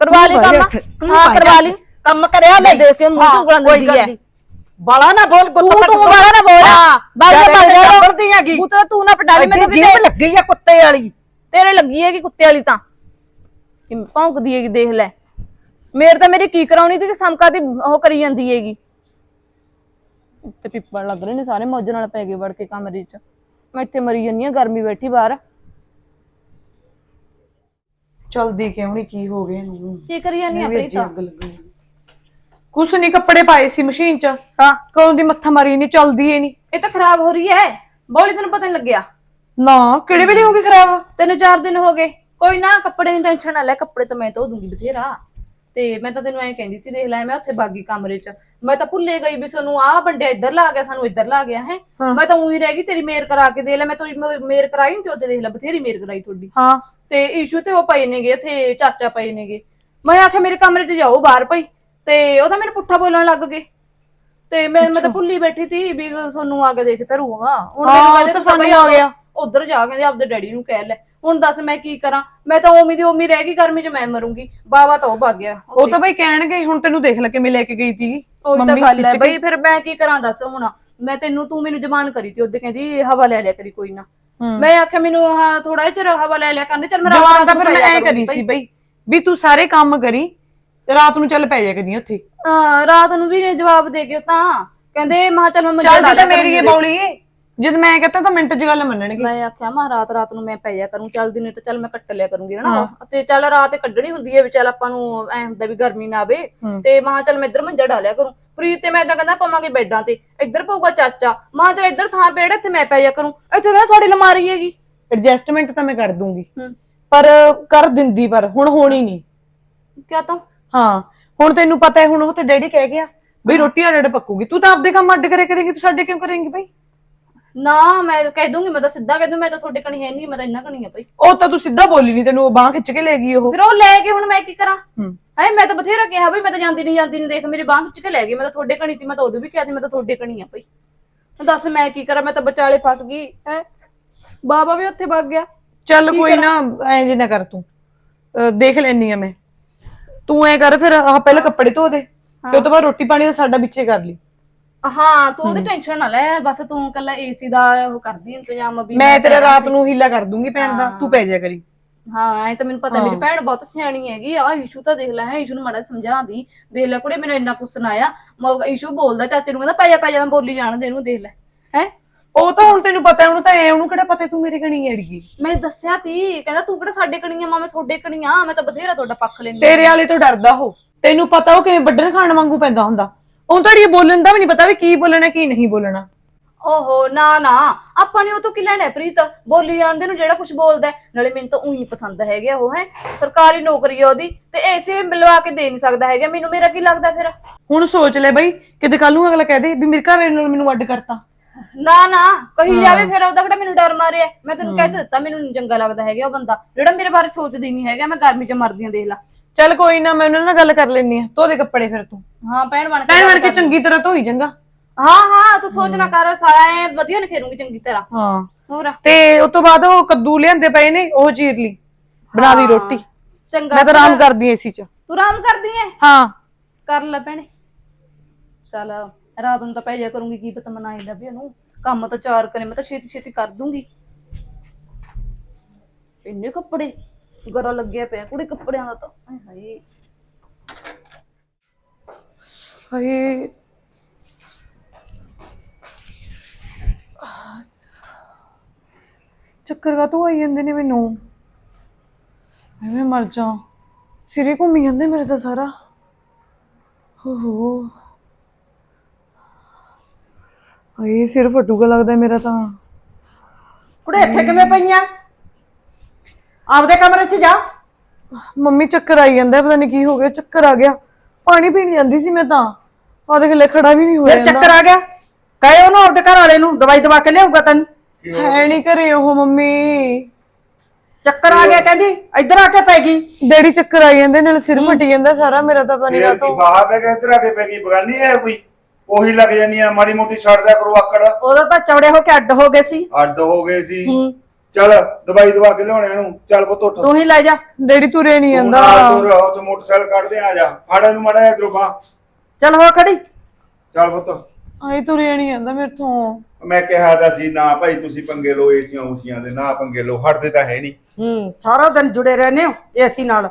ਕਰਵਾ ਲਈ ਕੰਮ। ਹਾਂ ਕਰਵਾ ਲਈ। ਕੰਮ ਕਰਿਆ ਲੈ ਦੇਖ ਕੇ ਮੂੰਹ ਉਂਗਲਾਂ ਦਿੰਦੀ ਹੈ। ਬਾਲਾ ਨਾ ਬੋਲ ਗੁੱਤ ਤੂੰ ਤੂੰ ਵਾਲਾ ਨਾ ਬੋਲ। ਬਾਗ ਜਾ ਕਰਦੀ ਹੈਗੀ। ਤੂੰ ਤਾਂ ਤੂੰ ਨਾ ਪਟਾਲੀ ਮੈਨੂੰ ਜੀਭ ਲੱਗੀ ਆ ਕੁੱਤੇ ਵਾਲੀ। ਤੇਰੇ ਲੱਗੀ ਹੈਗੀ ਕੁੱਤੇ ਵਾਲੀ ਤਾਂ। ਕਿ ਭੌਂਕਦੀ ਹੈਗੀ ਦੇਖ ਲੈ। ਮੇਰੇ ਤਾਂ ਮੇਰੀ ਕੀ ਕਰਾਉਣੀ ਤੇ ਕਿ ਸਮਕਾ ਦੀ ਉਹ ਕਰੀ ਜਾਂਦੀ ਹੈਗੀ। ਤੇ ਪਿੱਪਲ ਲੱਗ ਰਹੇ ਨੇ ਸਾਰੇ ਮੌਜ ਨਾਲ ਪੈ ਗਏ ਵੜ ਕੇ ਕਮਰੇ 'ਚ। ਮੈਂ ਇੱਥੇ ਮਰੀ ਜੰਨੀ ਆ ਗਰਮੀ ਬੈਠੀ ਬਾਹਰ। ਚਲਦੀ ਕਿਉਂ ਨਹੀਂ ਕੀ ਹੋ ਗਿਆ ਇਹਨੂੰ? ਕੀ ਕਰੀ ਜਾਂਦੀ ਇਹ ਵੀ ਆਪਣੀ ਅੱਜੀ ਤਾਂ ਅੱਗ ਕੁਛ ਨਹੀਂ ਕੱਪੜੇ ਪਾਏ ਸੀ ਮਸ਼ੀਨ 'ਚ। ਹਾਂ। ਕਦੋਂ ਦੀ ਮੱਥਾ ਮਾਰੀ ਨਹੀਂ ਚਲਦੀ ਏ ਨਹੀਂ ਇਹ ਤਾਂ ਖਰਾਬ ਹੋ ਰਹੀ ਹੈ ਬੋਲੀ ਤੈਨੂੰ ਪਤਾ ਨਹੀਂ ਲੱਗਿਆ। ਨਾ ਕਿਹੜੇ ਵੇਲੇ ਹੋ ਗਈ ਖਰਾਬ? ਤੈਨੂੰ 4 ਦਿਨ ਹੋ ਗਏ। ਕੋਈ ਨਾ ਕੱਪੜੇ ਦੀ ਟੈਨਸ਼ਨ ਨਾ ਲੈ ਕੱਪੜੇ ਤਾਂ ਮੈਂ ਧੋ ਦੂੰਗੀ ਬਥੇਰਾ। ਤੇ ਮੈਂ ਤਾਂ ਤੈਨੂੰ ਐਂ ਕਹਿੰਦੀ ਸੀ ਦੇਖ ਲੈ ਮੈਂ ਉੱਥੇ ਬਾਗੀ ਕਮਰੇ 'ਚ। ਮੈਂ ਤਾਂ ਭੁੱਲੇ ਗਈ ਵੀ ਸਾਨੂੰ ਆਹ ਬੰਡਿਆ ਇੱਧਰ ਲਾ ਗਿਆ ਸਾਨੂੰ ਇੱਧਰ ਲਾ ਗਿਆ ਹੈ। ਮੈਂ ਤਾਂ ਉਹੀ ਰਹਿ ਗਈ ਤੇਰੀ ਮੇਰ ਕਰਾ ਕੇ ਦੇ ਲੈ ਮੈਂ ਤੇਰੀ ਮ- ਮੇਰ ਕਰਾਈ ਨੀ ਤੇ ਉਹਦੇ ਦੇਖ ਲੈ ਬਥੇਰੀ ਮੇਰ ਕਰਾਈ ਤੁਹਾਡੀ। ਹਾਂ। ਤੇ ਇਸ਼ੂ ਤੇ ਉਹ ਪਏ ਨੇਗੇ ਉੱਥੇ ਚਾਚਾ ਪਏ ਨੇਗੇ। ਮੈਂ ਆਖਿਆ ਮੇਰੇ ਕਮਰੇ 'ਚ ਜਾਓ ਬਾਹਰ ਪਈ ਤੇ ਉਹ ਤਾਂ ਮੈਨੂੰ ਪੁੱਠਾ ਬੋਲਣ ਲੱਗ ਗਏ। ਤੇ ਮੈਂ ਮੈਂ ਤਾਂ ਭੁੱਲੀ ਬੈਠੀ ਸੀ ਵੀ ਤੁਹਾਨੂੰ ਆ ਕੇ ਦੇਖ ਧਰੂਗਾ ਹੁਣ ਮੈਨੂੰ ਕਹਿੰਦੇ ਤਾਂ ਸਾਨੂੰ ਆ ਗਿਆ। ਉਧਰ ਜਾ ਕੇ ਆਪਦੇ ਡੈਡੀ ਨੂੰ ਕਹਿ ਲੈ। ਹੁਣ ਦੱਸ ਮੈਂ ਕੀ ਕਰਾਂ? ਮੈਂ ਤਾਂ ਓਮੀ ਦੀ ਓਮੀ ਰਹਿ ਗਈ ਗਰਮੀ 'ਚ ਮੈਂ ਮਰੂੰਗੀ। ਬਾਵਾ ਤਾਂ ਉਹ ਭੱਗ ਗਿਆ। ਉਹ ਤਾਂ ਬਈ ਕਹਿਣਗੇ ਹੁਣ ਤੈਨੂੰ ਦੇਖ ਲੈ ਕਿਵੇਂ ਲੈ ਕੇ ਗਈ ਸੀਗੀ ਉਹੀ ਤਾਂ ਮੰਮੀ ਗੱਲ ਹੈ। ਬਈ ਫਿਰ ਮੈਂ ਕੀ ਕਰਾਂ ਦੱਸ ਹੁਣ? ਮੈਂ ਤੈਨੂੰ ਤੂੰ ਮੈਨੂੰ ਜ਼ਬਾਨ ਕਰੀ ਤੀ ਉਹਦੇ ਕਹਿੰਦੀ ਹਵਾ ਲੈ ਲਿਆ ਕਰੀ ਕੋਈ ਨਾ। ਮੈਂ ਆਖਿਆ ਮੈਨੂੰ ਹਾਂ ਥੋੜਾ ਜਿਹਾ ਚਿਰ ਹਵਾ ਲੈ ਲਿਆ ਕਰਨੇ ਚੱਲ ਮੈਂ ਜਵਾਨ ਤਾਂ ਫਿਰ ਮੈਂ ਐ ਕਰੀ ਸੀ ਬਈ ਵੀ ਤੂੰ ਸਾਰੇ ਕੰਮ ਕਰੀ ਤੇ ਰਾਤ ਨੂੰ ਚੱਲ ਪੈ ਜਾ ਕਰੀ ਉੱਥੇ। ਹਾਂ ਰਾਤ ਨੂੰ ਵੀ ਜਵਾਬ ਦੇ ਕੇ ਤਾਂ। ਕਹਿੰਦੇ ਮਾ ਚੱਲ ਮੈਂ ਮੰਜਾ ਲਾ ਚੱਲਦੀ ਲਿਆ ਤਾਂ ਮੇਰੀ ਇਹ ਕਰੂੰਗੀ। ਬੌਲੀ ਜਦ ਮੈਂ ਕਹਤਾ ਤਾਂ ਮਿੰਟ 'ਚ ਗੱਲ ਮੰਨਣਗੇ। ਮੈਂ ਆਖਿਆ ਮਾ ਰਾਤ ਰਾਤ ਨੂੰ ਮੈਂ ਪੈ ਜਾ ਕਰੂੰ ਚੱਲ ਦਿਨੇ ਤਾਂ ਚੱਲ ਮੈਂ ਕੱਟ ਲਿਆ ਕਰੂੰਗੀ ਨਾ ਤੇ ਚੱਲ ਰਾਤ ਤੇ ਕੱਢਣੀ ਹੁੰਦੀ ਹੈ ਵੀ ਚੱਲ ਆਪਾਂ ਨੂੰ ਐ ਹੁੰਦਾ ਵੀ ਗਰਮੀ ਨਾ ਆਵੇ। ਤੇ ਮਾ ਚੱਲ ਮੈਂ ਇੱਧਰ ਮੰਜਾ ਡਾਲਿਆ ਕਰੂੰ। ਪ੍ਰੀਤ ਤੇ ਮੈਂ ਤਾਂ ਕਹਿੰਦਾ ਪਵਾਂਗੇ ਬੈੱਡਾਂ ਤੇ। ਇੱਧਰ ਪਊਗਾ ਚਾਚਾ। ਮਾ ਚੱਲ ਇੱਧਰ ਥਾਂ ਪੇੜ ਇੱਥੇ ਮੈਂ ਪੈ ਜਾ ਕਰੂੰ। ਇੱਥੇ ਨਾ ਸਾਡੀ ਲਮਾਰੀ ਹੈਗੀ। ਐਡਜਸਟਮੈਂਟ ਤਾਂ ਮੈਂ ਕਰ ਦੂੰਗੀ। ਹੂੰ। ਪਰ ਕਰ ਦਿੰਦੀ ਪਰ ਹੁਣ ਹੋਣੀ ਨਹੀਂ। ਕਿਆ ਤਾਂ? ਹਾਂ ਹੁਣ ਤੈਨੂੰ ਪਤਾ ਹੈ ਹੁਣ ਉਹ ਤੇ ਡੈਡੀ ਕਹਿ ਗਿਆ ਬਈ ਰੋਟੀ ਆੜੇ ਪੱਕੂਗੀ। ਤੂੰ ਤਾਂ ਆਪਦੇ ਕੰਮ ਅੱਡ ਕਰੇ ਕਰੇਂਗੀ ਤੂੰ ਸਾਡੇ ਕਿਉਂ ਕਰੇਂਗੀ ਬਈ? ਨਾ ਮੈਂ ਕਹਿ ਦੂੰਗੀ ਮੈਂ ਤਾਂ ਸਿੱਧਾ ਕਹਿ ਦੂੰ ਮੈਂ ਤਾਂ ਤੁਹਾਡੇ ਕਣੀ ਹੈ ਨਹੀਂ ਮੈਂ ਤਾਂ ਇੰਨਾ ਕਣੀ ਆ ਭਾਈ ਉਹ ਤਾਂ ਤੂੰ ਸਿੱਧਾ ਬੋਲੀ ਨਹੀਂ ਤੈਨੂੰ ਉਹ ਬਾਹ ਖਿੱਚ ਕੇ ਲੈ ਗਈ ਉਹ। ਫਿਰ ਉਹ ਲੈ ਕੇ ਹੁਣ ਮੈਂ ਕੀ ਕਰਾਂ? ਹੂੰ। ਹੈ ਮੈਂ ਤਾਂ ਬਥੇਰਾ ਕਿਹਾ ਬਈ ਮੈਂ ਤਾਂ ਜਾਂਦੀ ਨਹੀਂ ਜਾਂਦੀ ਨਹੀਂ ਦੇਖ ਮੇਰੇ ਬਾਂਹ ਖਿੱਚ ਕੇ ਲੈ ਗਈ ਮੈਂ ਤਾਂ ਤੁਹਾਡੇ ਕਣੀ ਸੀ ਮੈਂ ਤਾਂ ਉਦੋਂ ਵੀ ਕਿਹਾ ਸੀ ਮੈਂ ਤਾਂ ਤੁਹਾਡੇ ਕਣੀ ਆ ਭਈ ਦੱਸ ਮੈਂ ਕੀ ਕਰਾਂ ਮੈਂ ਤਾਂ ਵਿਚਾਲੇ ਫਸ ਗਈ ਹੈ। ਬਾਬਾ ਵੀ ਉੱਥੇ ਵਗ ਗਿਆ। ਚੱਲ ਕੋਈ ਨਾ ਐਂ ਜੇ ਨਾ ਕਰ ਤੂੰ। ਅਹ ਦੇਖ ਲੈਣੀ ਆ ਮੈਂ। ਤੂੰ ਐ ਕਰ ਫਿਰ ਆਹ ਪਹਿਲਾਂ ਕੱਪੜੇ ਧੋ ਦੇ ਤੇ ਉਸ ਤੋਂ ਬਾਅਦ ਰੋਟੀ ਪਾਣੀ ਦਾ ਸਾਡਾ ਵਿੱਚੇ ਕਰ ਲਈ। ਹਾਂ ਤੂੰ ਉਹਦੀ ਟੈਨਸ਼ਨ ਨਾ ਲੈ ਬਸ ਤੂੰ ਕੱਲਾ ਏਸੀ ਦਾ ਉਹ ਕਰਦੀ ਇੰਤਜ਼ਾਮ ਵੀ ਮੈਂ ਤੇਰੇ ਰਾਤ ਨੂੰ ਹੀਲਾ ਕਰ ਦੂੰਗੀ ਭੈਣ ਦਾ ਤੂੰ ਪੈ ਜਾ ਕਰੀ। ਹਾਂ ਐ ਤਾਂ ਮੈਨੂੰ ਪਤਾ ਮੇਰੀ ਭੈਣ ਬਹੁਤ ਸਿਆਣੀ ਹੈਗੀ ਆ ਇਸ਼ੂ ਤਾਂ ਦੇਖ ਲੈ ਹੈ ਇਸ਼ੂ ਨੂੰ ਮਾੜਾ ਸਮਝਾਉਂਦੀ ਦੇਖ ਲੈ ਕੁੜੇ ਮੈਨੂੰ ਇੰਨਾ ਕੁਛ ਸੁਣਾਇਆ ਮ- ਇਸ਼ੂ ਬੋਲਦਾ ਚਾਚੇ ਨੂੰ ਕਹਿੰਦਾ ਪਾਇਆ ਪਾਇਆ ਬੋਲੀ ਜਾਣ ਦੇ ਇਹਨੂੰ ਦੇਖ ਲੈ। ਹੈ? ਉਹ ਤਾਂ ਹੁਣ ਤੈਨੂੰ ਪਤਾ ਉਹਨੂੰ ਤਾਂ ਐ ਉਹਨੂੰ ਕਿਹੜਾ ਪਤਾ ਤੂੰ ਮੇਰੇ ਕਣੀ ਅੜੀਏ ਮੈਂ ਦੱਸਿਆ ਤੀ ਕਹਿੰਦਾ ਤੂੰ ਕਿਹੜਾ ਸਾਡੇ ਕਣੀਆਂ ਮਾਂ ਮੈਂ ਤੁਹਾਡੇ ਕਣੀਆਂ ਮੈਂ ਤਾਂ ਬਥੇਰਾ ਤੁਹਾਡਾ ਪੱਖ ਲੈਂਦੀ ਤੇਰੇ ਵਾਲੇ ਤੋਂ ਡਰਦਾ ਉਹ। ਤੈਨੂੰ ਪਤਾ ਉਹ ਕਿਵੇਂ ਵੱਡਣ ਖਾਣ ਵਾਂਗੂ ਪੈਂਦਾ ਹੁੰਦਾ। ਉਹਨੂੰ ਤਾਂ ਇਹ ਬੋਲਣ ਦਾ ਵੀ ਨਹੀਂ ਪਤਾ ਵੀ ਕੀ ਬੋਲਣਾ ਕੀ ਨਹੀਂ ਬੋਲਣਾ। ਓਹੋ ਨਾ ਨਾ ਆਪਾਂ ਨੇ ਉਹ ਤੋਂ ਕੀ ਲੈਣਾ ਪ੍ਰੀਤ? ਬੋਲੀ ਜਾਂਦੇ ਨੂੰ ਜਿਹੜਾ ਕੁਝ ਬੋਲਦਾ ਹੈ। ਨਾਲੇ ਮੈਨੂੰ ਤਾਂ ਉਹੀ ਪਸੰਦ ਹੈਗਾ ਉਹ ਹੈ? ਸਰਕਾਰੀ ਨੌਕਰੀ ਆ ਉਹਦੀ ਤੇ ਏਸੀ ਮਿਲਵਾ ਕੇ ਦੇ ਨਹੀਂ ਸਕਦਾ ਹੈਗਾ। ਮੈਨੂੰ ਮੇਰਾ ਕੀ ਲੱਗਦਾ ਫਿਰ? ਹੁਣ ਸੋਚ ਲੈ ਬਈ ਕਿਤੇ ਕੱਲ ਨੂੰ ਅਗਲਾ ਕਹਦੇ ਵੀ ਮੇਰੇ ਘਰ ਨਾਲ ਮੈਨੂੰ ਅੱਡ ਕਰਤਾ। ਨਾ ਨਾ ਕਹੀ ਜਾਵੇ ਫਿਰ ਉਹਦਾ ਕਿਹੜਾ ਮੈਨੂੰ ਡਰ ਮਾਰਿਆ। ਮੈਂ ਤੈਨੂੰ ਕਹਿ ਤਾਂ ਦਿੱਤਾ ਮੈਨੂੰ ਨੀ ਚੰਗਾ ਲੱਗਦਾ ਹੈਗਾ ਉਹ ਬੰਦਾ। ਜਿਹੜਾ ਮੇਰੇ ਬਾਰੇ ਸੋਚਦੀ ਨਹੀਂ ਹੈਗਾ ਮੈਂ ਗਰਮੀ 'ਚ ਮਰਦੀ ਆਂ ਦੇਖ ਲਾ। ਚੱਲ ਕੋਈ ਨਾ ਮੈਂ ਉਹਨਾਂ ਨਾਲ ਗੱਲ ਕਰ ਲੈਣੀ ਆ ਧੋ ਦੇ ਕੱਪੜੇ ਫਿਰ ਤੂੰ। ਹਾਂ ਭੈਣ ਬਣ ਕੇ ਭੈਣ ਬਣ ਕੇ। ਚੰਗੀ ਤਰ੍ਹਾਂ ਧੋਈ ਚੰਗਾ। ਹਾਂ ਹਾਂ ਤੂੰ ਸੋਚ ਨਾ ਕਰ ਸਾਰਾ ਐ ਵਧੀਆ ਨਖੇਰੂੰਗੀ ਚੰਗੀ ਤਰ੍ਹਾਂ। ਹਾਂ। ਹੋਰ? ਤੇ ਉਸ ਤੋਂ ਬਾਅਦ ਉਹ ਕੱਦੂ ਲਿਆਂਦੇ ਪਏ ਨੇ ਉਹ ਚੀਰ ਲਈ। ਬਣਾ ਦੀ ਰੋਟੀ। ਚੰਗਾ ਮੈਂ ਤਾਂ ਆਰਾਮ ਕਰਦੀ ਐ ਏਸੀ ਚ। ਤੂੰ ਆਰਾਮ ਕਰਦੀ ਐ ਹਾਂ। ਕਰ ਲੈ ਭੈਣੇ। ਚੱਲ ਰਾਤ ਨੂੰ ਤਾਂ ਪੈ ਜਾ ਕਰੂੰਗੀ, ਕੀ ਪਤਾ ਮਨਾਈ ਦਾ ਵੀ ਉਹਨੂੰ। ਕੰਮ ਤਾਂ ਚਾਰ ਕਰੇ, ਮੈਂ ਤਾਂ ਛੇਤੀ ਛੇਤੀ ਕਰ ਦੂੰਗੀ। ਇੰਨੇ ਕੱਪੜੇ, ਗਰਾ ਲੱਗਿਆ ਪਿਆ ਕੁੜੇ ਕੱਪੜਿਆਂ ਦਾ ਤਾਂ। ਆਏ ਹਾਏ। ਹਾਏ। ਚੱਕਰ ਕਾ ਤੋਂ ਆਈ ਜਾਂਦੇ ਨੇ ਮੈਨੂੰ? ਮੈਂ ਮਰ ਜਾ ਸਿਰੇ ਘੁੰਮੀ ਜਾਂਦੇ ਮੇਰੇ ਤਾਂ ਸਾਰਾ। ਹੋ ਹੋ ਹਾਏ ਸਿਰ ਫਟੂਗਾ ਲੱਗਦਾ ਮੇਰਾ ਤਾਂ। ਕੁੜੇ ਇੱਥੇ ਕਿਵੇਂ ਪਈਆਂ? ਆਪਦੇ ਕਮਰੇ 'ਚ ਜਾ। ਮੰਮੀ ਚੱਕਰ ਆਈ ਜਾਂਦਾ ਪਤਾ ਨਹੀਂ ਕੀ ਹੋ ਗਿਆ ਚੱਕਰ ਆ ਗਿਆ। ਪਾਣੀ ਪੀਣ ਜਾਂਦੀ ਸੀ ਮੈਂ ਤਾਂ। ਆ ਦੇਖ ਲੈ ਖੜਾ ਵੀ ਨਹੀਂ ਹੋਇਆ ਫਿਰ ਚੱਕਰ ਆ ਗਿਆ। ਕਹੇ ਉਹਨੂੰ ਆਪਦੇ ਘਰ ਵਾਲੇ ਨੂੰ ਦਵਾਈ ਦਵਾ ਕੇ ਲਿਆਊਗਾ ਤੈਨੂੰ। ਹੈ ਨਹੀਂ ਘਰੇ ਉਹ ਮੰਮੀ। ਚੱਕਰ ਆ ਗਿਆ ਕਹਿੰਦੀ ਇੱਧਰ ਆ ਕੇ ਪੈ ਗਈ। ਡੈਡੀ ਚੱਕਰ ਆਈ ਜਾਂਦੇ ਨਾਲ ਸਿਰ ਫਟੀ ਜਾਂਦਾ ਸਾਰਾ ਮੇਰਾ ਤਾਂ ਪਤਾ ਨਹੀਂ ਫੇਰ ਕੀ ਬਾਹਾ ਪੈ ਗਿਆ ਇੱਧਰ ਆ ਕੇ ਪੈ ਗਈ ਬਗਾਨੀ ਹੈ ਕੋਈ? ਉਹੀ ਲੱਗ ਜਾਨੀ ਆ ਮਾੜੀ ਮੋਟੀ ਛੱਡ ਦਿਆ ਕਰੋ ਆਕੜ। ਉਦੋਂ ਤਾਂ ਚੌੜੇ ਹੋ ਕੇ ਅੱਡ ਹੋ ਗਏ ਸੀ। ਅੱਡ ਹੋ ਗਏ ਸੀ। ਹੂੰ। ਚੱਲ ਦਵਾਈ ਦਵਾ ਕੇ ਲਿਆਉਣੇ ਇਹਨੂੰ। ਚੱਲ ਪੁੱਤ ਉੱਠ। ਤੂੰ ਹੀ ਲੈ ਜਾ। ਡੈਡੀ ਤੁਰੇ ਨਹੀਂ ਤੂੰ ਜਾਂਦਾ। ਨਾਲ ਤੁਰ ਉੱਥੇ ਮੋਟਰਸਾਈਕਲ ਕੱਢਦੇ ਆ ਜਾ। ਫੜ ਇਹਨੂੰ ਮਾੜਾ ਇਧਰੋਂ ਬਾਹ। ਚੱਲ ਹੋ ਖੜੀ। ਚੱਲ ਪੁੱਤ। ਆਈ ਤੁਰੇ ਨਹੀਂ ਜਾਂਦਾ ਮੇਰੇ ਤੋਂ। ਮੈਂ ਕਿਹਾ ਤਾਂ ਸੀ ਨਾ ਭਾਈ ਤੁਸੀਂ ਪੰਗੇ ਲਓ ਏਸੀਆਂ ਉਸੀਆਂ ਦੇ ਨਾ ਪੰਗੇ ਲਓ। ਹਟਦੇ ਤਾਂ ਹੈ ਨਹੀਂ ਹੂੰ ਸਾਰਾ ਦਿਨ ਜੁੜੇ ਰਹਿੰਦੇ ਹੋ ਏਸੀ ਨਾਲ।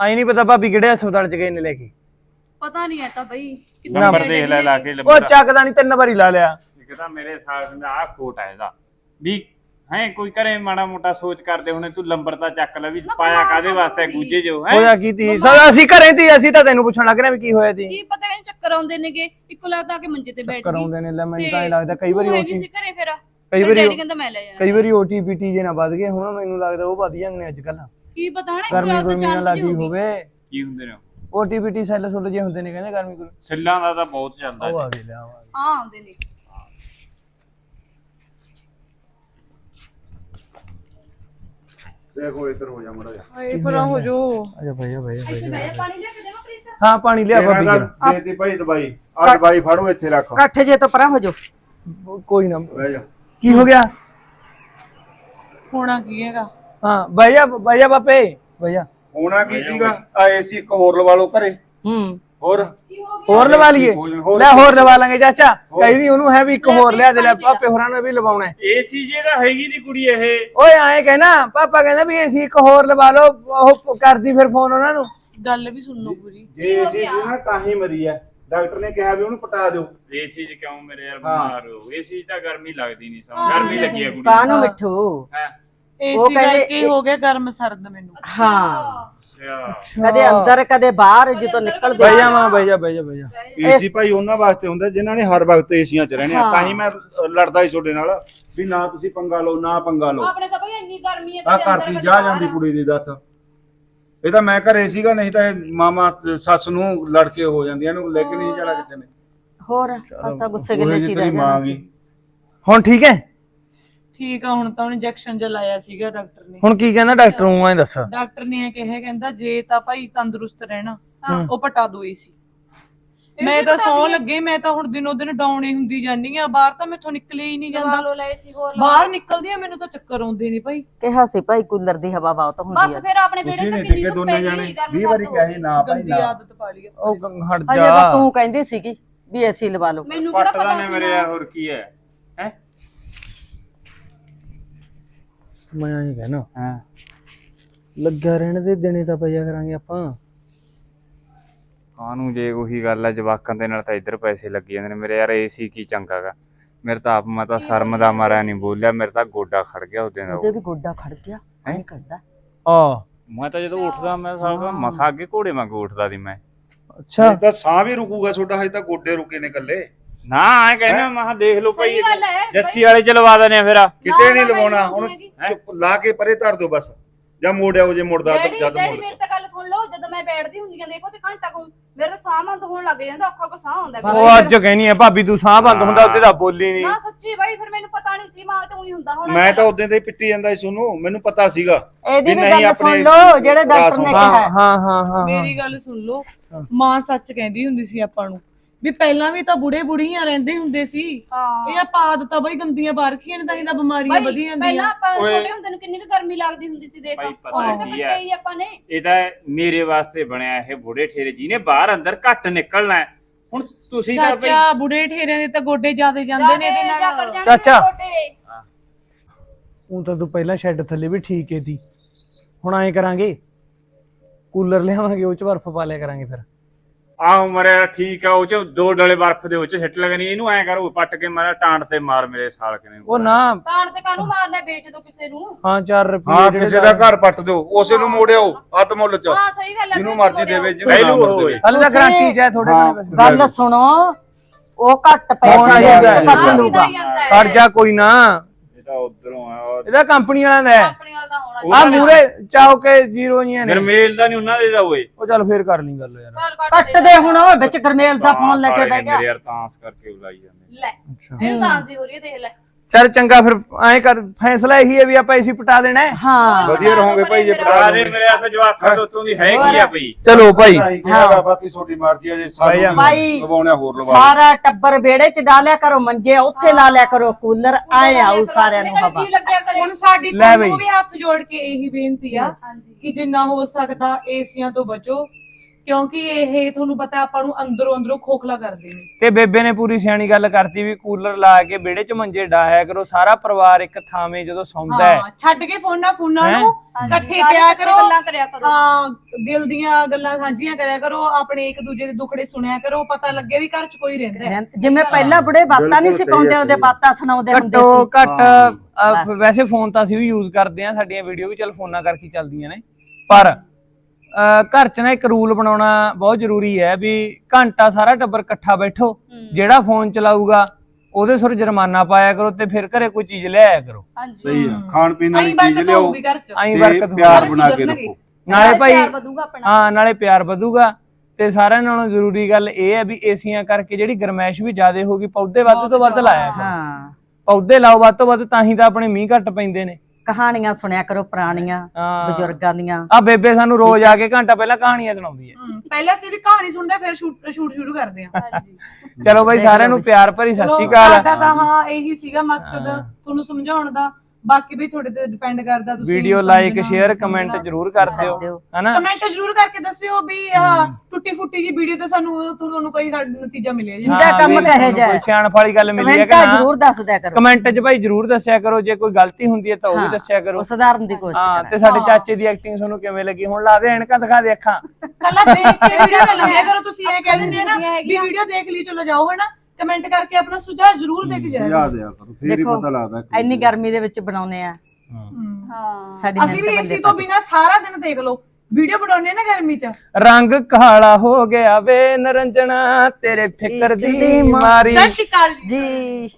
ਆਈ ਨਹੀਂ ਪਤਾ ਭਾਬੀ ਕਿਹੜੇ ਹਸਪਤਾਲ ਚ ਗਏ ਨੇ ਲੈ ਕੇ। ਪਤਾ ਨਹੀਂ ਐ ਤਾਂ ਬਈ ਨੰਬਰ ਦੇਖ ਲੈ ਲਾ ਕੇ ਉਹ ਲੱਭਦਾ ਚੱਕਦਾ ਨਹੀਂ ਤਿੰਨ ਵਾਰੀ ਲਾ ਲਿਆ। ਇੱਕ ਤਾਂ ਮੇਰੇ ਸਾਥ ਦਾ ਆ ਖੋਟ ਹੈ ਇਹਦਾ ਵੀ ਹੈ ਕੋਈ ਕਰੇ ਮਾੜਾ ਮੋਟਾ ਸੋਚ ਕਰਦੇ ਹੁਣੇ ਤੂੰ ਲੰਬਰ ਤਾਂ ਚੱਕ ਲੈ ਵੀ ਪਾਇਆ ਕਾਦੇ ਵਾਸਤੇ ਗੁੱਜੇ ਜੋ ਹੈ ਹੋਇਆ ਕੀ ਤੀ? ਸਰ ਅਸੀਂ ਘਰੇ ਤੀ ਅਸੀਂ ਤਾਂ ਤੈਨੂੰ ਪੁੱਛਣ ਲੱਗ ਰਹੇ ਵੀ ਕੀ ਹੋਇਆ ਤੀ। ਕੀ ਪਤਾ ਨਹੀਂ ਚੱਕਰ ਆਉਂਦੇ ਨੇਗੇ ਇੱਕੋ ਲੱਗਦਾ ਕਿ ਮੰਜੇ ਤੇ ਬੈਠ ਗਈ। ਕਰਾਉਂਦੇ ਨੇ ਲੈ ਮੈਨੂੰ ਤੇ ਇਹ ਲੱਗਦਾ ਕਈ ਵਾਰੀ ਤੂੰ ਹੈਗੀ ਓਟੀ ਸੀ ਘਰੇ ਫਿਰ? ਕਈ ਵਾਰੀ ਡੈਡੀ ਕਹਿੰਦਾ ਮੈਂ ਲੈ ਜਾਣਾ ਕਈ ਵਾਰੀ ਓਟੀਪੀ ਟੀ ਜੇ ਨਾ ਵੱਧ ਗਏ ਹੁਣ ਮੈਨੂੰ ਲੱਗਦਾ ਉਹ ਵੱਧ ਜਾਂਦੇ ਨੇ ਅੱਜ ਕੱਲ ਕੀ ਪਤਾ ਹਣਾ ਇੱਕੋ ਗਰਮੀ ਲੱਗਦਾ ਗੁਰਮੀ ਚਾਰ ਵਜੇ ਹੋਗੀ ਹੋਵੇ। ਕੀ ਹੁੰਦੇ ਨੇ ਟੀ ਸੈੱਲ ਸੁੱਲ ਜੇ ਹੁੰਦੇ ਨੇ ਕਹਿੰਦੇ ਗਰਮੀ ਗੁਰਮੀ। ਸਿੱਲਾਂ ਦਾ ਤਾਂ ਬਹੁਤ ਚੱਲਦਾ ਉਹ ਜੀ। ਆ ਗਏ। ਲਿਆ ਆਉਂਦੇ ਨੇ। ਦੇਖੋ ਇੱਧਰ ਹੋ ਜਾ ਮਾੜਾ ਜਿਹਾ। ਆਏ ਪਰਾਂ ਹੋ ਜੋ ਆਜਾ ਭਾਈ ਭਾਈ ਭਾਈ। ਮੈਂ ਪਾਣੀ ਲਿਆ ਕੇ ਦੇਵਾਂ ਪ੍ਰੀਤ ਹਾਂ ਪਾਣੀ ਲਿਆ ਭਾਬੀ ਤਾਂ ਜਰਾ ਦੇਤੀ ਭਾਈ ਦਵਾਈ। ਆ ਦਵਾਈ ਫੜੋ ਇੱਥੇ ਰੱਖ। ਇਕੱਠ ਜੇ ਤੋਂ ਪਰਾਂ ਹੋ ਜਾ ਕੋਈ ਨਾ। ਬਹਿ ਜਾ। ਕੀ ਹੋ ਗਿਆ? ਹੋਣਾ ਕੀ ਹੈਗਾ? ਹਾਂ ਭਈਆ ਭਈਆ ਬਾਪੇ। ਭਈਆ ਹੋਣਾ ਕੀ ਸੀਗਾ? ਆ ਏਸੀ ਇੱਕ ਹੋਰ ਲਵਾ ਲਓ ਘਰੇ। ਹੂੰ। ਹੋਰ? ਹੋਰ ਲਵਾ ਲਈਏ? ਲੈ ਹੋਰ ਲਵਾ ਲਾਂਗੇ ਚਾਚਾ। ਕਹਿੰਦੀ ਉਹਨੂੰ ਹੈ ਵੀ ਇੱਕ ਹੋਰ ਲਿਆ ਦੇ ਲੈ ਪਾਪੇ ਹੋਰਾਂ ਨੂੰ ਵੀ ਲਵਾਉਣਾ ਹੈ। ਏਸੀ ਜੇ ਤਾਂ ਹੈਗੀ ਦੀ ਕੁੜੀ ਇਹ। ਓਏ ਆਏ ਕਹਿਣਾ ਪਾਪਾ ਕਹਿੰਦਾ ਵੀ ਅਸੀਂ ਇੱਕ ਹੋਰ ਲਵਾ ਲਓ ਉਹ ਕਰਦੀ ਫਿਰ ਫੋਨ ਉਹਨਾਂ ਨੂੰ। ਗੱਲ ਵੀ ਸੁਣ ਲਓ ਪੂਰੀ। ਜੇ ਏਸੀ ਸੀ ਨਾ ਤਾਂ ਹੀ ਮਰੀ ਹੈ ਡਾਕਟਰ ਨੇ ਕਿਹਾ ਵੀ ਉਹਨੂੰ ਪਟਾ ਦਿਓ। ਏਸੀ 'ਚ ਕਿਉਂ ਮੇਰੇ ਯਾਰ ਬਿਮਾਰ ਹੋ? ਏਸੀ 'ਚ ਤਾਂ ਗਰਮੀ ਲੱਗਦੀ ਨਹੀਂ ਸਮ ਗਰਮੀ ਲੱਗੀ ਆ ਕੁੜੀ ਕਾਹਨੂੰ ਮਿੱਠੂ? ਹੈ? ਉਹ ਏਸੀ ਕਹਿੰਦੇ- ਕਰਕੇ ਹੋ ਗਿਆ ਗਰਮ ਸਰਦ ਮੈਨੂੰ। ਹਾਂ। ਕਦੇ ਅੰਦਰ ਕਦੇ ਬਾਹਰ ਜਦੋਂ ਨਿਕਲਦੇ ਭਈਆ ਮਾਂ ਭਈਆ ਭਈਆ ਭਈਆ ਏਸੀ ਭਾਈ ਉਹਨਾਂ ਵਾਸਤੇ ਹੁੰਦਾ ਜਿਨ੍ਹਾਂ ਨੇ ਹਰ ਵਕਤ ਏਸੀਆਂ 'ਚ ਰਹਿਣੇ ਆ। ਤਾਂ ਹੀ ਮੈਂ ਲੜਦਾ ਸੀ ਤੁਹਾਡੇ ਨਾਲ ਵੀ ਨਾ ਤੁਸੀਂ ਪੰਗਾ ਲਓ ਨਾ ਪੰਗਾ ਲਓ। ਆਪਣੇ ਤਾਂ ਬਈ ਇੰਨੀ ਗਰਮੀ ਹੈ ਆ ਕਦੇ ਜਾ ਜਾਂਦੀ। ਕੁੜੀ ਦੀ ਦੱਸ। ਇਹ ਤਾਂ ਮੈਂ ਘਰੇ ਸੀਗਾ ਨਹੀਂ ਤਾਂ ਇਹ ਮਾਮਾ ਤੇ ਸੱਸ ਨੂੰ ਲੜ ਕੇ ਹੋ ਜਾਂਦੀਆਂ ਇਹਨੂੰ ਲੈ ਕੇ ਨਹੀਂ ਜਾਣਾ ਕਿਸੇ ਨੇ। ਹੋਰ ਆ ਤਾਂ ਗੁੱਸੇ ਉਹ ਗਿਲੇ ਚ ਜੀ ਹੀ ਤੇਰੀ ਰਹਿ ਮਾਂ ਜਾਣਾ ਗਈ ਸੀ। ਹੁਣ ਠੀਕ ਹੈ? ਠੀਕ ਆ ਹੁਣ ਤਾਂ ਉਹਨੇ ਇੰਜੈਕਸ਼ਨ ਜਿਹਾ ਲਾਇਆ ਸੀਗਾ ਡਾਕਟਰ ਨੇ। ਹੁਣ ਕੀ ਕਹਿੰਦਾ ਡਾਕਟਰ ਨੂੰ ਐਂ ਦੱਸ? ਡਾਕਟਰ ਨੇ ਇਹ ਕਿਹਾ ਕਹਿੰਦਾ ਜੇ ਤਾਂ ਭਾਈ ਤੰਦਰੁਸਤ ਰਹਿਣਾ ਹਾਂ। ਉਹ ਪਟਾ ਦੋ ਏਸੀ ਮੈਂ ਤਾਂ ਸੌ। ਲੱਗੇ ਮੈਂ ਤਾਂ ਹੁਣ ਦਿਨੋ ਦਿਨ ਡਾਊਨ ਹੀ ਹੁੰਦੀ ਜਾਂਦੀ ਆ ਬਾਹਰ ਤਾਂ ਮੈਥੋਂ ਨਿਕਲੇ ਹੀ ਨਹੀਂ ਜਾਂਦਾ। ਲਓ ਲੈ ਸੀ ਹੋਰ ਲਵਾ ਬਾਹਰ। ਨਿਕਲਦੀ ਆ ਮੈਨੂੰ ਤਾਂ ਚੱਕਰ ਆਉਂਦੇ ਨੇ ਭਾਈ। ਕਿਹਾ ਸੀ ਭਾਈ ਕੂਲਰ ਦੀ ਹਵਾ ਬਹੁਤ ਹੁੰਦੀ ਬਸ ਆ। ਫਿਰ ਆਪਣੇ ਬੇੜੇ ਤੁਸੀਂ ਤੇ ਨੇ ਕਿੰਨੀ ਟਿੱਕੇ ਧੁੱਪ ਦੋਨੇ ਜਾਣੇ। ਗਰਮ 20 ਵਾਰੀ ਕਹੇ ਨਾ ਭਾਈ ਗੰਦੀ ਨਾ। ਆਦਤ ਪਾ ਲਈ ਆ ਉਹ ਹਟ ਅਜੇ ਤਾਂ ਜਾ। ਤੂੰ ਕਹਿੰਦੀ ਸੀਗੀ ਵੀ ਏਸੀ ਲਵਾ ਲਓ। ਮੈਨੂੰ ਕਿਹੜਾ ਪੱਟਦਾ ਪਤਾ ਨੇ ਸੀ ਮੇਰੇ ਨਾ। ਯਾਰ ਹੋਰ ਕੀ ਹੈ ਹੈ ਮੈਂ ਐਂ ਕਹਿਣਾ। ਹਾਂ। ਲੱਗਿਆ ਰਹਿਣ ਦੇ ਦਿਨੇ ਤਾਂ ਪਿਆ ਕਰਾਂਗੇ ਆਪਾਂ। ਕਾਨੂੰ ਜੇ ਉਹੀ ਗੱਲ ਹੈ ਜਵਾਕਾਂ ਦੇ ਨਾਲ ਤਾਂ ਇੱਧਰ ਪੈਸੇ ਲੱਗੀ ਜਾਂਦੇ ਨੇ। ਮੇਰੇ ਯਾਰ ਏਸੀ ਕੀ ਚੰਗਾਗਾ ਮੇਰੇ ਤਾਂ ਆਪ ਮੈਂ ਤਾਂ ਸ਼ਰਮ ਦਾ ਮਾਰਿਆ ਨਹੀਂ ਬੋਲਿਆ ਮੇਰੇ ਤਾਂ ਗੋਡਾ ਖੜ ਗਿਆ ਉਹਦੇ ਦਾ ਉਹਦੇ ਵੀ ਗੋਡਾ ਖੜ ਗਿਆ? ਐਂ ਕਰਦਾ। ਆ। ਮੈਂ ਤਾਂ ਜਦੋਂ ਉੱਠਦਾ ਮੈਂ ਸਾਲਾ ਮਸਾ ਅੱਗੇ ਘੋੜੇ ਵਾਂਗੂ ਉੱਠਦਾ ਸੀ ਮੈਂ। ਅੱਛਾ। ਤਾਂ ਸਾਹ ਵੀ ਰੁਕੂਗਾ ਛੋਟਾ ਹਜੇ ਤਾਂ ਗੋਡੇ ਰੁਕੇ ਨੇ ਕੱਲੇ ਨਾ ਐ ਕਹਿੰਦਾ ਮੈਂ ਕਿਹਾ ਦੇਖ ਲਓ ਭਾਈ ਸਹੀ ਗੱਲ ਹੈ ਜੱਸੀ ਵਾਲੇ ਚਲਵਾ ਦਨੇ ਫਿਰ ਕਿਤੇ ਨਹੀਂ ਲਵਾਉਣਾ। ਚੁੱਪ ਲਾ ਕੇ ਪਰੇ ਧਰ ਦਿਓ ਬਸ। ਜਾਂ ਮੋੜਿਆ ਉਹ ਜੇ ਮੁੜਦਾ ਤਾਂ ਡੈਡੀ ਜਦ ਡੈਡੀ ਮੋੜ ਮੇਰੇ ਤਾਂ ਗੱਲ ਸੁਣ ਲਓ ਜਦੋਂ ਮੈਂ ਬੈਠਦੀ ਹੁੰਦੀ ਆ ਦੇਖੋ ਤੇ ਘੰਟਾ ਕੁ ਮੇਰੇ ਤਾਂ ਸਾਹ ਬੰਦ ਹੋਣ ਲੱਗ ਜਾਂਦਾ ਅੱਖਾਂ ਕੋ ਸਾਹ ਆਉਂਦਾ ਉਹ ਅੱਜ ਕਹਿਨੀ ਆ ਭਾਬੀ ਤੂੰ ਸਾਹ ਬੰਦ ਹੁੰਦਾ ਉੱਤੇ ਤਾਂ ਬੋਲੀ ਨਹੀਂ ਨਾ ਸੱਚੀ ਬਾਈ ਫਿਰ ਮੈਨੂੰ ਪਤਾ ਨਹੀਂ ਸੀ ਮਾਂ ਤੇ ਉਹੀ ਹੁੰਦਾ ਹੁਣ ਮੈਂ ਤਾਂ ਉਦੋਂ ਤੇ ਹੀ ਪਿੱਟੀ ਜਾਂਦਾ ਸੀ ਸੋਨੂੰ ਮੈਨੂੰ ਪਤਾ ਸੀਗਾ ਇਹਦੀ ਵੀ ਗੱਲ ਸੁਣ ਆਪਣੇ ਲਓ ਜਿਹੜੇ ਡਾਕਟਰ ਨੇ ਹਾਂ, ਹਾਂ ਕਿਹਾ ਹਾਂ ਹਾਂ ਹਾਂ। ਮੇਰੀ ਗੱਲ ਸੁਣ ਲਓ ਮਾਂ ਸੱਚ ਕਹਿੰਦੀ ਹੁੰਦੀ ਸੀ ਆਪਾਂ ਨੂੰ ਵੀ ਪਹਿਲਾਂ ਵੀ ਤਾਂ ਬੁੜੇ ਬੁੜੀਆਂ ਰਹਿੰਦੇ ਹੁੰਦੇ ਸੀ ਹਾਂ ਇਹ ਆਪਾਂ ਆਦਤਾਂ ਬਈ ਗੰਦੀਆਂ ਪਾ ਰੱਖੀਆਂ ਨੇ ਤਾਂ ਇਹਨਾਂ ਬਿਮਾਰੀਆਂ ਬਾਈ, ਵਧੀ ਪਹਿਲਾਂ ਜਾਂਦੀਆਂ ਆਪਾਂ ਓਏ। ਛੋਟੇ ਹੁੰਦੇ ਨੂੰ ਕਿੰਨੀ ਕੁ ਗਰਮੀ ਲੱਗਦੀ ਹੁੰਦੀ ਸੀ ਦੇਖ ਪਤਾ ਉਦੋਂ ਤਾਂ ਕੀ? ਹੀ ਆਪਾਂ ਨੇ ਇਹ ਤਾਂ ਮੇਰੇ ਵਾਸਤੇ ਬਣਿਆ ਇਹ ਬੁੜੇ ਠੇਰੇ ਜਿਹਨੇ ਬਾਹਰ ਅੰਦਰ ਘੱਟ ਨਿਕਲਣਾ ਹੈ। ਹੁਣ ਤੁਸੀਂ ਤਾਂ ਭਾਈ ਚਾਚਾ ਬੁੜੇ ਠੇਰਿਆਂ ਦੇ ਤਾਂ ਗੋਡੇ ਜ਼ਿਆਦੇ ਜਾਂਦੇ ਨੇ ਇਹਦੇ ਨਾਲ ਚਾਚਾ। ਛੋਟੇ। ਉਹ ਤਾਂ ਤੂੰ ਪਹਿਲਾਂ ਸ਼ੈੱਡ ਥੱਲੇ ਵੀ ਠੀਕ ਏ ਤੀ ਹੁਣ ਐਂ ਕਰਾਂਗੇ ਕੂਲਰ ਲਿਆਵਾਂਗੇ ਉਹ ਚ ਬਰਫ਼ ਪਾ ਲਿਆ ਕਰਾਂਗੇ ਫਿਰ ਆਹ ਮਰਿਆ ਠੀਕ ਆ ਉਹ ਚ ਦੋ ਡਲੇ ਬਰਫ਼ ਦੇ ਉਹ ਚ ਸਿੱਟ ਲੱਗਣੀ ਇਹਨੂੰ ਐ ਕਰੋ ਪੱਟ ਕੇ ਮਾਰਾ ਟਾਂਟ ਤੇ ਮਾਰ ਮੇਰੇ ਸਾਲ ਕਿਨੇ ਉਹ ਨਾ ਕਾਣ ਤੇ ਕਾਹਨੂੰ ਮਾਰਨਾ ਵੇਚ ਦੋ ਕਿਸੇ ਨੂੰ ਹਾਂ 4 ਰੁਪਏ ਹਾਂ ਕਿਸੇ ਦਾ ਘਰ ਪੱਟ ਦਿਓ ਉਸੇ ਨੂੰ ਮੋੜਿਓ ਅੱਧ ਮੁੱਲ ਚ ਹਾਂ ਸਹੀ ਗੱਲ ਹੈ ਜਿਹਨੂੰ ਮਰਜ਼ੀ। ਦੇਵੇ ਜਿਹਨੂੰ ਨਾ ਪਹਿਲੂ ਹੋਏ। ਹਲ ਤਾਂ ਤੁਸੀਂ- ਗਾਰੰਟੀ ਤੁਹਾਡੇ ਵੈਸੇ। ਗੱਲ ਸੁਣੋ ਉਹ ਘੱਟ ਪੈਸੇ ਦੇ ਵਿੱਚ ਹੈ? ਕੱਢ ਹਾਂ, ਲੂਗਾ ਕਿੱਦਾਂ ਹੀ ਆਉਂਦਾ ਹੈ। ਖੜ ਜਾ ਕੋਈ ਨਾ ਇਹ ਤਾਂ ਉਧਰੋਂ ਆ ਇਹਦਾ ਕੰਪਨੀ ਵਾਲਿਆਂ ਦਾ ਹੈ ਆਪਣੇ ਵਾਲ ਆ ਮੂਰੇ ਚਾਹੋ ਕੇ ਜ਼ੀਰੋ ਜੀਆਂ ਨੇ। ਗਰਮੇਲ ਦਾ ਨਹੀਂ ਉਹਨਾਂ ਦੇ ਦਾ ਓਏ। ਉਹ ਚੱਲ ਫੇਰ ਕਰ ਲਈ ਗੱਲ ਯਾਰ। ਕੱਟ ਦੇ। ਹੁਣ ਉਹ ਵਿੱਚ ਗਰਮੇਲ ਦਾ ਫੋਨ ਲੈ ਕੇ ਬਹਿ ਗਿਆ। ਮੇਰੇ ਯਾਰ ਤਾਂਸ ਕਰਕੇ ਬੁਲਾਈ ਜਾਂਦੇ। ਲੈ ਅੱਛਾ। ਇਹ ਤਾਂ ਦੀ ਹੋ ਰਹੀ ਹੈ ਦੇਖ ਲੈ। ਚੱਲ ਚੰਗਾ ਫਿਰ ਐਂ ਕਰ ਫੈਸਲਾ ਇਹੀ ਹੈ ਵੀ ਆਪਾਂ ਏਸੀ ਪਟਾ ਦੇਣਾ ਹੈ। ਹਾਂ। ਵਧੀਆ ਰਹੋਗੇ ਭਾਈ ਜੇ ਪਟਾ ਦੇ ਮੇਰੇ ਹੱਥ ਜਵਾਖਾਂ ਤੋਂ ਉਤੋਂ ਦੀ ਹੈਗੀ ਆ ਪਈ ਚਲੋ ਭਾਈ। ਨਹੀਂ ਕਿਹਾਗਾ ਬਾਕੀ ਤੁਹਾਡੀ ਮਰਜ਼ੀ ਹੈ ਜੇ ਭਾਈ, ਸਾਨੂੰ ਭਾਈ, ਲਵਾਉਣਾ ਹੋਰ ਲਵਾ ਲਓ। ਸਾਰਾ ਟੱਬਰ ਵਿਹੜੇ ਚ ਡਾਲਿਆ ਕਰੋ ਮੰਜੇ ਉੱਥੇ ਲਾ ਲਿਆ ਕਰੋ ਕੂਲਰ ਆਏ ਆਉ ਸਾਰਿਆਂ ਨੂੰ ਹਵਾ। ਜੀ ਲੱਗਿਆ ਕਰੇ ਹੁਣ ਸਾਡੀ ਲੈ ਬਈ। ਵੀ ਹੱਥ ਜੋੜ ਕੇ ਇਹੀ ਬੇਨਤੀ ਆ ਕਿ ਜਿੰਨਾ ਹੋ ਸਕਦਾ ਏਸੀਆਂ ਤੋਂ ਬਚੋ। ਕਿਉਂਕਿ ਇਹ ਤੁਹਾਨੂੰ ਪਤਾ ਆਪਾਂ ਨੂੰ ਅੰਦਰੋਂ ਅੰਦਰੋਂ ਖੋਖਲਾ ਕਰਦੇ ਨੇ। ਤੇ ਬੇਬੇ ਨੇ ਪੂਰੀ ਸਿਆਣੀ ਗੱਲ ਕਰਤੀ ਵੀ ਕੂਲਰ ਲਾ ਕੇ ਵਿਹੜੇ 'ਚ ਮੰਜੇ ਡਾਹਿਆ ਕਰੋ ਸਾਰਾ ਪਰਿਵਾਰ ਇੱਕ ਥਾਵੇਂ ਜਦੋਂ ਸੌਂਦਾ ਹੈ। ਹਾਂ ਛੱਡ ਕੇ ਫੋਨਾਂ ਫੋਨਾਂ ਹੈਂ? ਨੂੰ ਇਕੱਠੇ ਪਿਆ ਕਰੋ। ਗੱਲਾਂ ਕਰਿਆ ਕਰੋ। ਹਾਂ ਦਿਲ ਦੀਆਂ ਗੱਲਾਂ ਸਾਂਝੀਆਂ ਕਰਿਆ ਕਰੋ ਆਪਣੇ ਇੱਕ ਦੂਜੇ ਦੇ ਦੁੱਖੜੇ ਸੁਣਿਆ ਕਰੋ ਪਤਾ ਲੱਗੇ ਵੀ ਘਰ 'ਚ ਕੋਈ ਰਹਿੰਦਾ ਹੈ। ਜਿਵੇਂ ਪਹਿਲਾਂ ਬੁੜੇ ਬਾਤਾਂ ਨਹੀਂ ਸੀ ਪਾਉਂਦੇ ਉਹਦੇ ਬਾਤਾਂ ਸੁਣਾਉਂਦੇ ਹੁੰਦੇ ਘੱਟੋ ਸੀ। ਘੱਟ ਹਾਂ। ਅਹ, ਬਸ। ਵੈਸੇ ਫੋਨ ਤਾਂ ਅਸੀਂ ਵੀ ਯੂਜ਼ ਕਰਦੇ ਆ ਸਾਡੀਆਂ ਵੀਡੀਓ ਵੀ ਚੱਲ ਫੋਨਾਂ ਕਰਕੇ ਹੀ ਚੱਲਦੀਆਂ ਨੇ। ਪਰ ਘਰ 'ਚ ਨਾ ਇੱਕ ਰੂਲ ਬਣਾਉਣਾ ਬਹੁਤ ਜ਼ਰੂਰੀ ਹੈ ਵੀ ਘੰਟਾ ਸਾਰਾ ਟੱਬਰ ਇਕੱਠਾ ਬੈਠੋ ਜਿਹੜਾ ਫੋਨ ਚਲਾਊਗਾ ਉਹਦੇ ਸੁਰ ਜੁਰਮਾਨਾ ਪਾਇਆ ਕਰੋ ਤੇ ਫਿਰ ਘਰੇ ਕੋਈ ਚੀਜ਼ ਲਿਆਇਆ ਕਰੋ। ਹਾਂਜੀ। ਸਹੀ ਆ ਖਾਣ ਪੀਣ ਵਾਲੀ ਚੀਜ਼ 'ਚ। ਐਂ ਬਰਕਤ ਪਿਆਰ। ਬਣਾ ਕੇ। ਰੱਖੋ। ਨਾਲੇ ਭਾਈ ਹਾਂ ਨਾਲੇ ਪਿਆਰ ਵਧੂਗਾ। ਤੇ ਸਾਰਿਆਂ ਨਾਲੋਂ ਜ਼ਰੂਰੀ ਗੱਲ ਇਹ ਹੈ ਵੀ ਏਸੀਆਂ ਕਰਕੇ ਜਿਹੜੀ ਗਰਮੈਸ਼ ਵੀ ਜ਼ਿਆਦਾ ਹੋ ਗਈ ਪੌਦੇ ਵੱਧ ਤੋਂ ਵੱਧ ਲਾਇਆ ਕਰੋ। ਹਾਂ। ਪੌਦੇ ਲਾਓ ਵੱਧ ਤੋਂ ਵੱਧ ਤਾਂ ਹੀ ਤਾਂ ਆਪਣੇ ਮੀਂਹ ਘੱਟ ਪੈਂਦੇ ਨੇ। ਕਹਾਣੀਆਂ ਸੁਣਿਆ ਕਰੋ ਪੁਰਾਣੀਆਂ ਹਾਂ। ਬਜ਼ੁਰਗਾਂ ਦੀਆਂ। ਆ ਬੇਬੇ ਸਾਨੂੰ ਰੋਜ਼ ਆ। ਕੇ ਘੰਟਾ ਪਹਿਲਾਂ ਕਹਾਣੀਆਂ ਸੁਣਾਉਂਦੀ ਹੈ। ਹਮ, ਪਹਿਲਾਂ ਅਸੀਂ ਇਹਦੀ ਕਹਾਣੀ ਸੁਣਦੇ ਆ, ਫਿਰ ਸ਼ੂਟ ਸ਼ੂਟ ਸ਼ੁਰੂ ਕਰਦੇ ਆ ਹਾਂਜੀ। ਚਲੋ ਬਾਈ ਸਾਰਿਆਂ ਨੂੰ ਪਿਆਰ ਭਰੀ ਸਤਿ ਸ਼੍ਰੀ ਅਕਾਲ। ਸਾਡਾ ਤਾਂ ਹਾਂ ਇਹੀ ਸੀਗਾ ਮਕਸਦ ਹਾਂ। ਤੁਹਾਨੂੰ ਸਮਝਾਉਣ ਦਾ। ਬਾਕੀ ਵੀ ਤੁਹਾਡੇ ਤੇ ਡਿਪੈਂਡ ਕਰਦਾ ਤੁਸੀਂ ਵੀਡੀਓ ਲਾਈਕ ਸ਼ੇਅਰ ਕਮੈਂਟ ਜ਼ਰੂਰ ਕਰ ਦਿਓ। ਹਨਾ? ਕਮੈਂਟ ਜ਼ਰੂਰ ਕਰਕੇ ਦੱਸਿਓ ਵੀ ਆਹ ਟੁੱਟੀ ਫੁੱਟੀ ਜੀ ਵੀਡੀਓ ਤੇ ਸਾਨੂੰ ਤੁਹਾਨੂੰ ਕੋਈ ਸਾਡਾ ਨਤੀਜਾ ਮਿਲਿਆ ਜੀ। ਹਾਂ। ਦਾ ਕੰਮ ਕਹੇ ਤੁਹਾਨੂੰ ਜਾ। ਕੋਈ ਸਿਆਣਪ ਵਾਲੀ ਗੱਲ ਮਿਲੀ ਹੈ ਕਿ ਕਮੈਂਟਾਂ ਨਾ? ਜ਼ਰੂਰ ਦੱਸ ਦਿਆ ਕਰੋ। ਕਮੈਂਟ 'ਚ ਭਾਈ ਜ਼ਰੂਰ ਦੱਸਿਆ ਕਰੋ ਜੇ ਕੋਈ ਗਲਤੀ ਹੁੰਦੀ ਹੈ ਤਾਂ ਉਹ ਵੀ ਦੱਸਿਆ ਕਰੋ। ਉਹ ਸੁਧਾਰਨ ਦੀ ਕੋਸ਼ਿਸ਼ ਹਾਂ ਤੇ ਸਾਡੇ। ਚਾਚੇ ਦੀ ਐਕਟਿੰਗ ਤੁਹਾਨੂੰ ਕਿਵੇਂ ਲੱਗੀ? ਹੁਣ ਲਾ ਦੇ ਐਨਕਾਂ ਦਿਖਾ ਦੇ ਅੱਖਾਂ। ਕੱਲਾ ਦੇਖ ਕੇ <laughs> ਵੀਡੀਓ ਨਾ ਕਰੋ ਤੁਸੀਂ ਇਹ ਕਹਿ ਦਿੰਦੇ ਨਾ ਵੀ। ਵੀਡੀਓ ਦੇਖ ਲਈ ਚਲੋ ਜਾਓ ਹੈ ਨਾ ਕਮੈਂਟ ਕਰਕੇ ਆਪਣਾ ਸੁਝਾਅ ਜ਼ਰੂਰ ਦੇ ਕੇ ਜਾਇਓ। ਸੁਝਾ ਦਿਆ ਕਰੋ ਫੇਰ ਹੀ ਦੇਖੋ, ਪਤਾ ਲੱਗਦਾ ਕਿ- ਇੰਨੀ ਗਰਮੀ ਦੇ ਵਿੱਚ ਬਣਾਉਨੇ ਆ। ਹਮ। ਹਾਂ। ਸਾਡੀ ਅਸੀਂ ਵੀ ਏਸੀ ਬੰਦੇ ਤੋਂ ਬਿਨਾ ਸਾਰਾ ਦਿਨ ਦੇਖ ਲਓ। ਵੀਡੀਓ ਬਣਾਉਣੇ ਨਾ ਗਰਮੀ 'ਚ। ਰੰਗ ਕਾਲਾ ਹੋ ਗਿਆ ਵੇ ਨਰੰਜਣਾ ਤੇਰੇ ਫਿਕਰ ਦੀ ਦੀ ਮਾਰੀ। ਸਤਿ ਸ਼੍ਰੀ ਅਕਾਲ ਜੀ। ਜੀ।